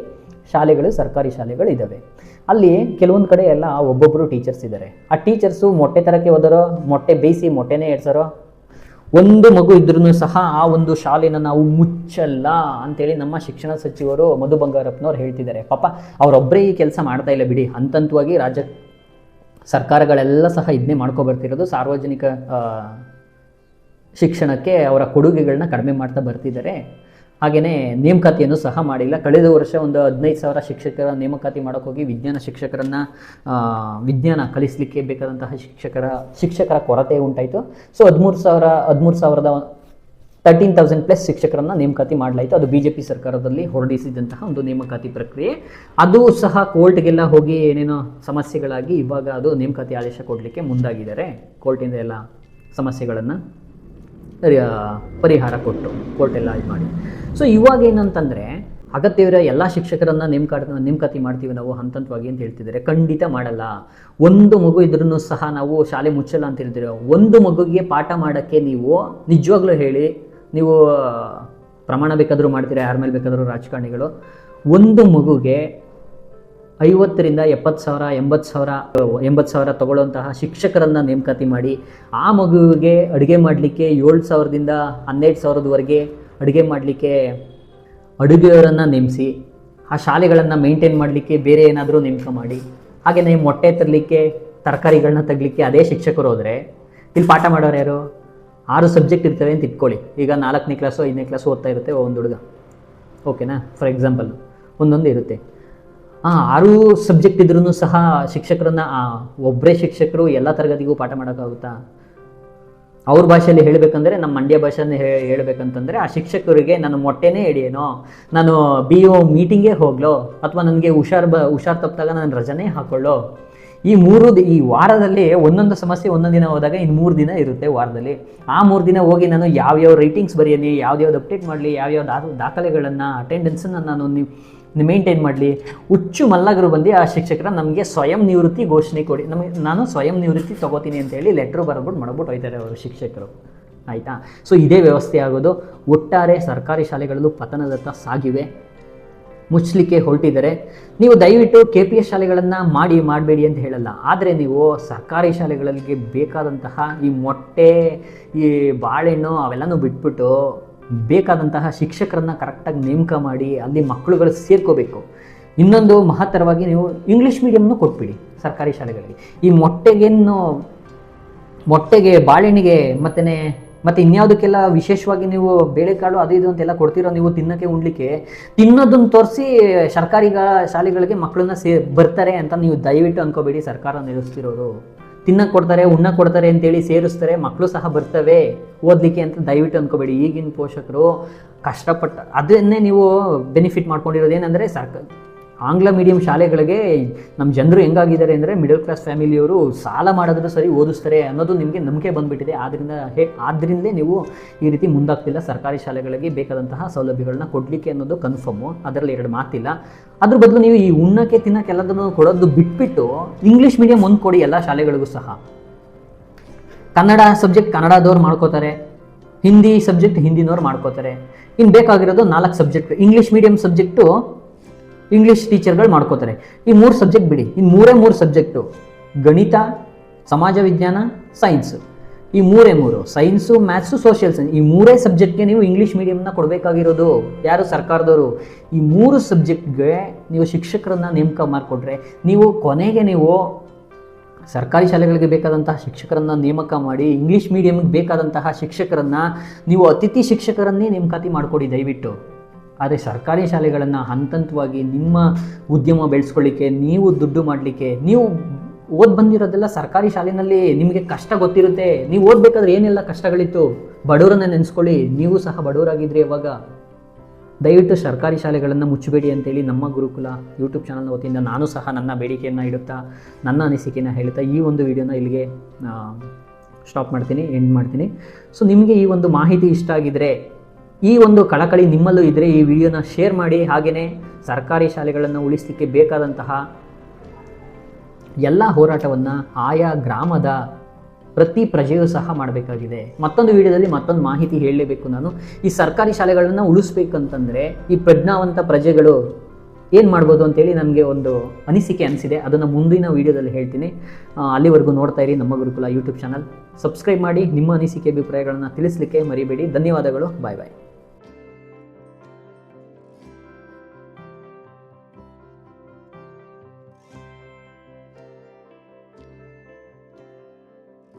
ಶಾಲೆಗಳು, ಸರ್ಕಾರಿ ಶಾಲೆಗಳು ಇದ್ದಾವೆ. ಅಲ್ಲಿ ಕೆಲವೊಂದು ಕಡೆ ಎಲ್ಲ ಒಬ್ಬೊಬ್ಬರು ಟೀಚರ್ಸ್ ಇದ್ದಾರೆ. ಆ ಟೀಚರ್ಸು ಮೊಟ್ಟೆ ತರಕ್ಕೆ ಹೋದರೋ, ಮೊಟ್ಟೆ ಬೇಯಿಸಿ ಮೊಟ್ಟೆನೇ ಏರ್ಸಾರೋ ಒಂದು ಮಗು ಇದ್ರೂ ಸಹ ಆ ಒಂದು ಶಾಲೆನ ನಾವು ಮುಚ್ಚಲ್ಲ ಅಂತೇಳಿ ನಮ್ಮ ಶಿಕ್ಷಣ ಸಚಿವರು ಮಧು ಬಂಗಾರಪ್ಪನವ್ರು ಹೇಳ್ತಿದ್ದಾರೆ. ಪಾಪ ಅವರೊಬ್ಬರೇ ಈ ಕೆಲಸ ಮಾಡ್ತಾ ಇಲ್ಲ ಬಿಡಿ. ಹಂತ ಹಂತವಾಗಿ ರಾಜ್ಯ ಸರ್ಕಾರಗಳೆಲ್ಲ ಸಹ ಇದನ್ನೇ ಮಾಡ್ಕೊಬರ್ತಿರೋದು ಸಾರ್ವಜನಿಕ ಶಿಕ್ಷಣಕ್ಕೆ ಅವರ ಕೊಡುಗೆಗಳನ್ನ ಕಡಿಮೆ ಮಾಡ್ತಾ ಬರ್ತಿದ್ದಾರೆ. ಹಾಗೆಯೇ ನೇಮಕಾತಿಯನ್ನು ಸಹ ಮಾಡಿಲ್ಲ. ಕಳೆದ ವರ್ಷ ಒಂದು ಹದಿನೈದು ಸಾವಿರ ಶಿಕ್ಷಕರ ನೇಮಕಾತಿ ಮಾಡೋಕೆ ಹೋಗಿ ವಿಜ್ಞಾನ ಶಿಕ್ಷಕರನ್ನು ವಿಜ್ಞಾನ ಕಲಿಸಲಿಕ್ಕೆ ಬೇಕಾದಂತಹ ಶಿಕ್ಷಕರ ಶಿಕ್ಷಕರ ಕೊರತೆ ಉಂಟಾಯಿತು. ಸೊ ಹದಿಮೂರು ಸಾವಿರ, ಹದಿಮೂರು ಸಾವಿರದ ತರ್ಟೀನ್ ತೌಸಂಡ್ ಪ್ಲಸ್ ಶಿಕ್ಷಕರನ್ನು ನೇಮಕಾತಿ ಮಾಡಲಾಯಿತು. ಅದು ಬಿ ಜೆ ಪಿ ಸರ್ಕಾರದಲ್ಲಿ ಹೊರಡಿಸಿದಂತಹ ಒಂದು ನೇಮಕಾತಿ ಪ್ರಕ್ರಿಯೆ. ಅದು ಸಹ ಕೋರ್ಟ್ಗೆಲ್ಲ ಹೋಗಿ ಏನೇನೋ ಸಮಸ್ಯೆಗಳಾಗಿ ಇವಾಗ ಅದು ನೇಮಕಾತಿ ಆದೇಶ ಕೊಡಲಿಕ್ಕೆ ಮುಂದಾಗಿದ್ದಾರೆ. ಕೋರ್ಟಿಂದ ಎಲ್ಲ ಸಮಸ್ಯೆಗಳನ್ನು ಪರಿಹಾರ ಕೊಟ್ಟು ಕೋರ್ಟೆಲ್ಲ ಇದು ಮಾಡಿ. ಸೊ ಇವಾಗ ಏನಂತಂದರೆ, ಅಗತ್ಯವಿರೋ ಎಲ್ಲ ಶಿಕ್ಷಕರನ್ನ ನೇಮಕ ನೇಮಕಾತಿ ಮಾಡ್ತೀವಿ ನಾವು ಹಂತ ಹಂತವಾಗಿ ಅಂತ ಹೇಳ್ತಿದ್ದಾರೆ. ಖಂಡಿತ ಮಾಡಲ್ಲ. ಒಂದು ಮಗು ಇದ್ರೂ ಸಹ ನಾವು ಶಾಲೆ ಮುಚ್ಚಲ್ಲ ಅಂತ ಹೇಳ್ತೀವಿ ಒಂದು ಮಗುಗೆ ಪಾಠ ಮಾಡೋಕ್ಕೆ ನೀವು ನಿಜವಾಗ್ಲೂ ಹೇಳಿ, ನೀವು, ಪ್ರಮಾಣ ಬೇಕಾದರೂ ಮಾಡ್ತೀರಾ, ಯಾರ ಮೇಲೆ ಬೇಕಾದರೂ ರಾಜಕಾರಣಿಗಳು, ಒಂದು ಮಗುಗೆ ಐವತ್ತರಿಂದ ಎಪ್ಪತ್ತು ಸಾವಿರ, ಎಂಬತ್ತು ಸಾವಿರ ಎಂಬತ್ತು ಸಾವಿರ ತಗೊಳ್ಳುವಂತಹ ಶಿಕ್ಷಕರನ್ನು ನೇಮಕಾತಿ ಮಾಡಿ, ಆ ಮಗುವಿಗೆ ಅಡುಗೆ ಮಾಡಲಿಕ್ಕೆ ಏಳು ಸಾವಿರದಿಂದ ಹನ್ನೆರಡು ಸಾವಿರದವರೆಗೆ ಅಡುಗೆ ಮಾಡಲಿಕ್ಕೆ ಅಡುಗೆಯವರನ್ನು ನೇಮಿಸಿ, ಆ ಶಾಲೆಗಳನ್ನು ಮೇಂಟೈನ್ ಮಾಡಲಿಕ್ಕೆ ಬೇರೆ ಏನಾದರೂ ನೇಮಕ ಮಾಡಿ ಹಾಗೆಯೇ ಮೊಟ್ಟೆ ತರಲಿಕ್ಕೆ, ತರಕಾರಿಗಳನ್ನ ತಗಲಿಕ್ಕೆ ಅದೇ ಶಿಕ್ಷಕರು ಹೋದರೆ, ಇಲ್ಲಿ ಪಾಠ ಮಾಡೋರು ಯಾರು? ಆರು ಸಬ್ಜೆಕ್ಟ್ ಇರ್ತವೆ ಅಂತ ಇಟ್ಕೊಳ್ಳಿ. ಈಗ ನಾಲ್ಕನೇ ಕ್ಲಾಸು ಐದನೇ ಕ್ಲಾಸು ಓದ್ತಾ ಇರುತ್ತೆ ಒಂದು ಹುಡುಗ. ಓಕೆನಾ ಫಾರ್ ಎಕ್ಸಾಂಪಲ್ ಒಂದೊಂದು ಇರುತ್ತೆ. ಆ, ಆರು ಸಬ್ಜೆಕ್ಟ್ ಇದ್ರೂ ಸಹ ಶಿಕ್ಷಕರನ್ನ ಒಬ್ಬರೇ ಶಿಕ್ಷಕರು ಎಲ್ಲ ತರಗತಿಗೂ ಪಾಠ ಮಾಡೋಕ್ಕಾಗುತ್ತಾ? ಅವ್ರ ಭಾಷೆಯಲ್ಲಿ ಹೇಳಬೇಕಂದ್ರೆ ನಮ್ಮ ಮಂಡ್ಯ ಭಾಷೆಯಲ್ಲಿ ಹೇಳ್ಬೇಕಂತಂದರೆ, ಆ ಶಿಕ್ಷಕರಿಗೆ ನಾನು ಮೊಟ್ಟೆನೇ ಹಿಡಿಯೇನೋ? ನಾನು ಬಿ ಒ ಮೀಟಿಂಗೇ ಹೋಗ್ಲೋ? ಅಥವಾ ನನಗೆ ಹುಷಾರ್ ಬ, ಹುಷಾರ್ ತಪ್ಪಿದಾಗ ನಾನು ರಜನೇ ಹಾಕೊಳ್ಳೋ? ಈ ಮೂರು ಈ ವಾರದಲ್ಲಿ ಒಂದೊಂದು ಸಮಸ್ಯೆ ಒಂದೊಂದು ದಿನ ಹೋದಾಗ ಇನ್ನು ಮೂರು ದಿನ ಇರುತ್ತೆ ವಾರದಲ್ಲಿ. ಆ ಮೂರು ದಿನ ಹೋಗಿ ನಾನು ಯಾವ್ಯಾವ ರೈಟಿಂಗ್ಸ್ ಬರೆಯಲಿ, ಯಾವ್ದ್ಯಾವ್ದು ಅಪ್ಡೇಟ್ ಮಾಡಲಿ ಯಾವ್ಯಾವ ದಾಖಲೆಗಳನ್ನು ಅಟೆಂಡೆನ್ಸನ್ನು ನಾನು ನೀವು ಮೇಂಟೈನ್ ಮಾಡಲಿ. ಹುಚ್ಚು ಮಲ್ಲಗರು ಬಂದು ಆ ಶಿಕ್ಷಕರ ನಮಗೆ ಸ್ವಯಂ ನಿವೃತ್ತಿ ಘೋಷಣೆ ಕೊಡಿ. ನಮಗೆ, ನಾನು ಸ್ವಯಂ ನಿವೃತ್ತಿ ತಗೋತೀನಿ ಅಂತೇಳಿ ಲೆಟ್ರ್ ಬರೆದ್ಬಿಟ್ಟು ಮಾಡ್ಬಿಟ್ಟು ಹೋಯ್ತಾರೆ ಅವರು ಶಿಕ್ಷಕರು. ಆಯಿತಾ? ಸೊ ಇದೇ ವ್ಯವಸ್ಥೆ ಆಗೋದು. ಒಟ್ಟಾರೆ ಸರ್ಕಾರಿ ಶಾಲೆಗಳಲ್ಲೂ ಪತನದತ್ತ ಸಾಗಿವೆ. ಮುಚ್ಚಲಿಕ್ಕೆ ಹೊರಟಿದ್ದಾರೆ. ನೀವು ದಯವಿಟ್ಟು ಕೆ ಪಿ ಎಸ್ ಶಾಲೆಗಳನ್ನು ಮಾಡಿ ಮಾಡಬೇಡಿ ಅಂತ ಹೇಳಲ್ಲ. ಆದರೆ ನೀವು ಸರ್ಕಾರಿ ಶಾಲೆಗಳಿಗೆ ಬೇಕಾದಂತಹ ಈ ಮೊಟ್ಟೆ, ಈ ಬಾಳೆಹಣ್ಣು ಅವೆಲ್ಲನೂ ಬಿಟ್ಬಿಟ್ಟು ಬೇಕಾದಂತಹ ಶಿಕ್ಷಕರನ್ನು ಕರೆಕ್ಟಾಗಿ ನೇಮಕ ಮಾಡಿ ಅಲ್ಲಿ ಮಕ್ಕಳುಗಳು ಸೇರ್ಕೋಬೇಕು. ಇನ್ನೊಂದು ಮಹತ್ತರವಾಗಿ ನೀವು ಇಂಗ್ಲೀಷ್ ಮೀಡಿಯಮ್ನು ಕೊಟ್ಬಿಡಿ ಸರ್ಕಾರಿ ಶಾಲೆಗಳಿಗೆ. ಈ ಮೊಟ್ಟೆಗೇನು, ಮೊಟ್ಟೆಗೆ, ಬಾಳೆಹಣ್ಣಿಗೆ ಮತ್ತೇ ಮತ್ತು ಇನ್ಯಾವುದಕ್ಕೆಲ್ಲ ವಿಶೇಷವಾಗಿ ನೀವು ಬೇಳೆಕಾಳು ಅದು ಇದು ಅಂತೆಲ್ಲ ಕೊಡ್ತಿರೋ ನೀವು ತಿನ್ನಕ್ಕೆ ಉಣ್ಲಿಕ್ಕೆ, ತಿನ್ನೋದನ್ನು ತೋರಿಸಿ ಸರ್ಕಾರಿ ಶಾಲೆಗಳಿಗೆ ಮಕ್ಕಳನ್ನ ಸೇ, ಬರ್ತಾರೆ ಅಂತ ನೀವು ದಯವಿಟ್ಟು ಅನ್ಕೋಬೇಡಿ ಸರ್ಕಾರ ನಿಲ್ಲಿಸ್ತಿರೋರು ತಿನ್ನಕ್ಕೆ ಕೊಡ್ತಾರೆ, ಉಣ್ಣ ಕೊಡ್ತಾರೆ ಅಂತೇಳಿ ಸೇರಿಸ್ತಾರೆ ಮಕ್ಕಳು ಸಹ ಬರ್ತವೆ. ಓದಲಿಕ್ಕೆ ಅಂತ ದಯವಿಟ್ಟು ಅಂದ್ಕೋಬೇಡಿ ಈಗಿನ ಪೋಷಕರು ಕಷ್ಟಪಟ್ಟು, ಅದನ್ನೇ ನೀವು ಬೆನಿಫಿಟ್ ಮಾಡ್ಕೊಂಡಿರೋದು ಏನಂದರೆ ಸರ್ಕ ಆಂಗ್ಲ ಮೀಡಿಯಂ ಶಾಲೆಗಳಿಗೆ ನಮ್ಮ ಜನರು ಹೆಂಗಾಗಿದ್ದಾರೆ ಅಂದರೆ ಮಿಡಲ್ ಕ್ಲಾಸ್ ಫ್ಯಾಮಿಲಿಯವರು ಸಾಲ ಮಾಡಿದ್ರೂ ಸರಿ ಓದಿಸ್ತಾರೆ ಅನ್ನೋದು ನಿಮಗೆ ನಂಬಿಕೆ ಬಂದುಬಿಟ್ಟಿದೆ. ಆದ್ದರಿಂದ ಹೇ ಆದ್ದರಿಂದಲೇ ನೀವು ಈ ರೀತಿ ಮುಂದಾಗ್ತಿಲ್ಲ. ಸರ್ಕಾರಿ ಶಾಲೆಗಳಿಗೆ ಬೇಕಾದಂತಹ ಸೌಲಭ್ಯಗಳನ್ನ ಕೊಡಲಿಕ್ಕೆ ಅನ್ನೋದು ಕನ್ಫರ್ಮು ಅದರಲ್ಲಿ ಎರಡು ಮಾತಿಲ್ಲ. ಅದ್ರ ಬದಲು ನೀವು ಈ ಉಣ್ಣಕ್ಕೆ ತಿನ್ನಕ್ಕೆ ಎಲ್ಲದನ್ನು ಕೊಡೋದು ಬಿಟ್ಬಿಟ್ಟು ಇಂಗ್ಲೀಷ್ ಮೀಡಿಯಂ ಒಂದು ಕೊಡಿ ಎಲ್ಲ ಶಾಲೆಗಳಿಗೂ ಸಹ. ಕನ್ನಡ ಸಬ್ಜೆಕ್ಟ್ ಕನ್ನಡದವ್ರು ಮಾಡ್ಕೋತಾರೆ. ಹಿಂದಿ ಸಬ್ಜೆಕ್ಟ್ ಹಿಂದಿನವ್ರು ಮಾಡ್ಕೋತಾರೆ. ಇನ್ನು ಬೇಕಾಗಿರೋದು ನಾಲ್ಕು subject English medium subject English ಟೀಚರ್ಗಳು ಮಾಡ್ಕೋತಾರೆ. ಈ ಮೂರು ಸಬ್ಜೆಕ್ಟ್ ಬಿಡಿ. ಇನ್ನು ಮೂರೇ ಮೂರು ಸಬ್ಜೆಕ್ಟು ಗಣಿತ, ಸಮಾಜ ವಿಜ್ಞಾನ ಸೈನ್ಸು ಈ ಮೂರೇ ಮೂರು ಸೈನ್ಸು ಮ್ಯಾಥ್ಸು ಸೋಷಿಯಲ್ ಸೈನ್ಸ್ ಈ ಮೂರೇ ಸಬ್ಜೆಕ್ಟ್ಗೆ ನೀವು ಇಂಗ್ಲೀಷ್ ಮೀಡಿಯಮ್ನ ಕೊಡಬೇಕಾಗಿರೋದು. ಯಾರು ಸರ್ಕಾರದವರು? ಈ ಮೂರು ಸಬ್ಜೆಕ್ಟ್ಗೆ ನೀವು ಶಿಕ್ಷಕರನ್ನ ನೇಮಕ ಮಾಡಿಕೊಟ್ರೆ ನೀವು ಕೊನೆಗೆ ನೀವು ಸರ್ಕಾರಿ ಶಾಲೆಗಳಿಗೆ ಬೇಕಾದಂತಹ ಶಿಕ್ಷಕರನ್ನು ನೇಮಕ ಮಾಡಿ ಇಂಗ್ಲೀಷ್ ಮೀಡಿಯಮ್ಗೆ ಬೇಕಾದಂತಹ ಶಿಕ್ಷಕರನ್ನು ನೀವು ಅತಿಥಿ ಶಿಕ್ಷಕರನ್ನೇ ನೇಮಕಾತಿ ಮಾಡಿಕೊಡಿ ದಯವಿಟ್ಟು. ಆದರೆ ಸರ್ಕಾರಿ ಶಾಲೆಗಳನ್ನು ಹಂತ ಹಂತವಾಗಿ ನಿಮ್ಮ ಉದ್ಯಮ ಬೆಳೆಸ್ಕೊಳ್ಳಿಕ್ಕೆ, ನೀವು ದುಡ್ಡು ಮಾಡಲಿಕ್ಕೆ, ನೀವು ಓದ್ ಬಂದಿರೋದೆಲ್ಲ ಸರ್ಕಾರಿ ಶಾಲೆಯಲ್ಲಿ ನಿಮಗೆ ಕಷ್ಟ ಗೊತ್ತಿರುತ್ತೆ. ನೀವು ಓದಬೇಕಾದ್ರೆ ಏನೆಲ್ಲ ಕಷ್ಟಗಳಿತ್ತು? ಬಡವರನ್ನ ನೆನೆಸ್ಕೊಳ್ಳಿ. ನೀವು ಸಹ ಬಡವರಾಗಿದ್ರಿ ಅವಾಗ ದಯವಿಟ್ಟು ಸರ್ಕಾರಿ ಶಾಲೆಗಳನ್ನು ಮುಚ್ಚಬೇಡಿ ಅಂತೇಳಿ ನಮ್ಮ ಗುರುಕುಲ ಯೂಟ್ಯೂಬ್ ಚಾನಲ್ನ ವತಿಯಿಂದ ನಾನು ಸಹ ನನ್ನ ಬೇಡಿಕೆಯನ್ನು ಇಡುತ್ತಾ, ನನ್ನ ಅನಿಸಿಕೆಯನ್ನು ಹೇಳುತ್ತಾ ಈ ಒಂದು ವಿಡಿಯೋನ ಇಲ್ಲಿಗೆ ಸ್ಟಾಪ್ ಮಾಡ್ತೀನಿ ಎಂಡ್ ಮಾಡ್ತೀನಿ. ಸೊ ನಿಮಗೆ ಈ ಒಂದು ಮಾಹಿತಿ ಇಷ್ಟ ಆಗಿದ್ರೆ ಈ ಒಂದು ಕಳಕಳಿ ನಿಮ್ಮಲ್ಲೂ ಇದ್ದರೆ ಈ ವಿಡಿಯೋನ ಶೇರ್ ಮಾಡಿ. ಹಾಗೆಯೇ ಸರ್ಕಾರಿ ಶಾಲೆಗಳನ್ನು ಉಳಿಸಲಿಕ್ಕೆ ಬೇಕಾದಂತಹ ಎಲ್ಲ ಹೋರಾಟವನ್ನು ಆಯಾ ಗ್ರಾಮದ ಪ್ರತಿ ಪ್ರಜೆಯೂ ಸಹ ಮಾಡಬೇಕಾಗಿದೆ. ಮತ್ತೊಂದು ವಿಡಿಯೋದಲ್ಲಿ ಮತ್ತೊಂದು ಮಾಹಿತಿ ಹೇಳಲೇಬೇಕು ನಾನು. ಈ ಸರ್ಕಾರಿ ಶಾಲೆಗಳನ್ನು ಉಳಿಸ್ಬೇಕಂತಂದರೆ ಈ ಪ್ರಜ್ಞಾವಂತ ಪ್ರಜೆಗಳು ಏನು ಮಾಡ್ಬೋದು ಅಂತೇಳಿ ನನಗೆ ಒಂದು ಅನಿಸಿಕೆ ಅನಿಸಿದೆ. ಅದನ್ನು ಮುಂದಿನ ವೀಡಿಯೋದಲ್ಲಿ ಹೇಳ್ತೀನಿ. ಅಲ್ಲಿವರೆಗೂ ನೋಡ್ತಾ ಇರಿ ನಮ್ಮ ಗುರುಕುಲ ಯೂಟ್ಯೂಬ್ ಚಾನಲ್. ಸಬ್ಸ್ಕ್ರೈಬ್ ಮಾಡಿ ನಿಮ್ಮ ಅನಿಸಿಕೆ, ಅಭಿಪ್ರಾಯಗಳನ್ನು ತಿಳಿಸಲಿಕ್ಕೆ ಮರಿಬೇಡಿ. ಧನ್ಯವಾದಗಳು. ಬಾಯ್ ಬಾಯ್.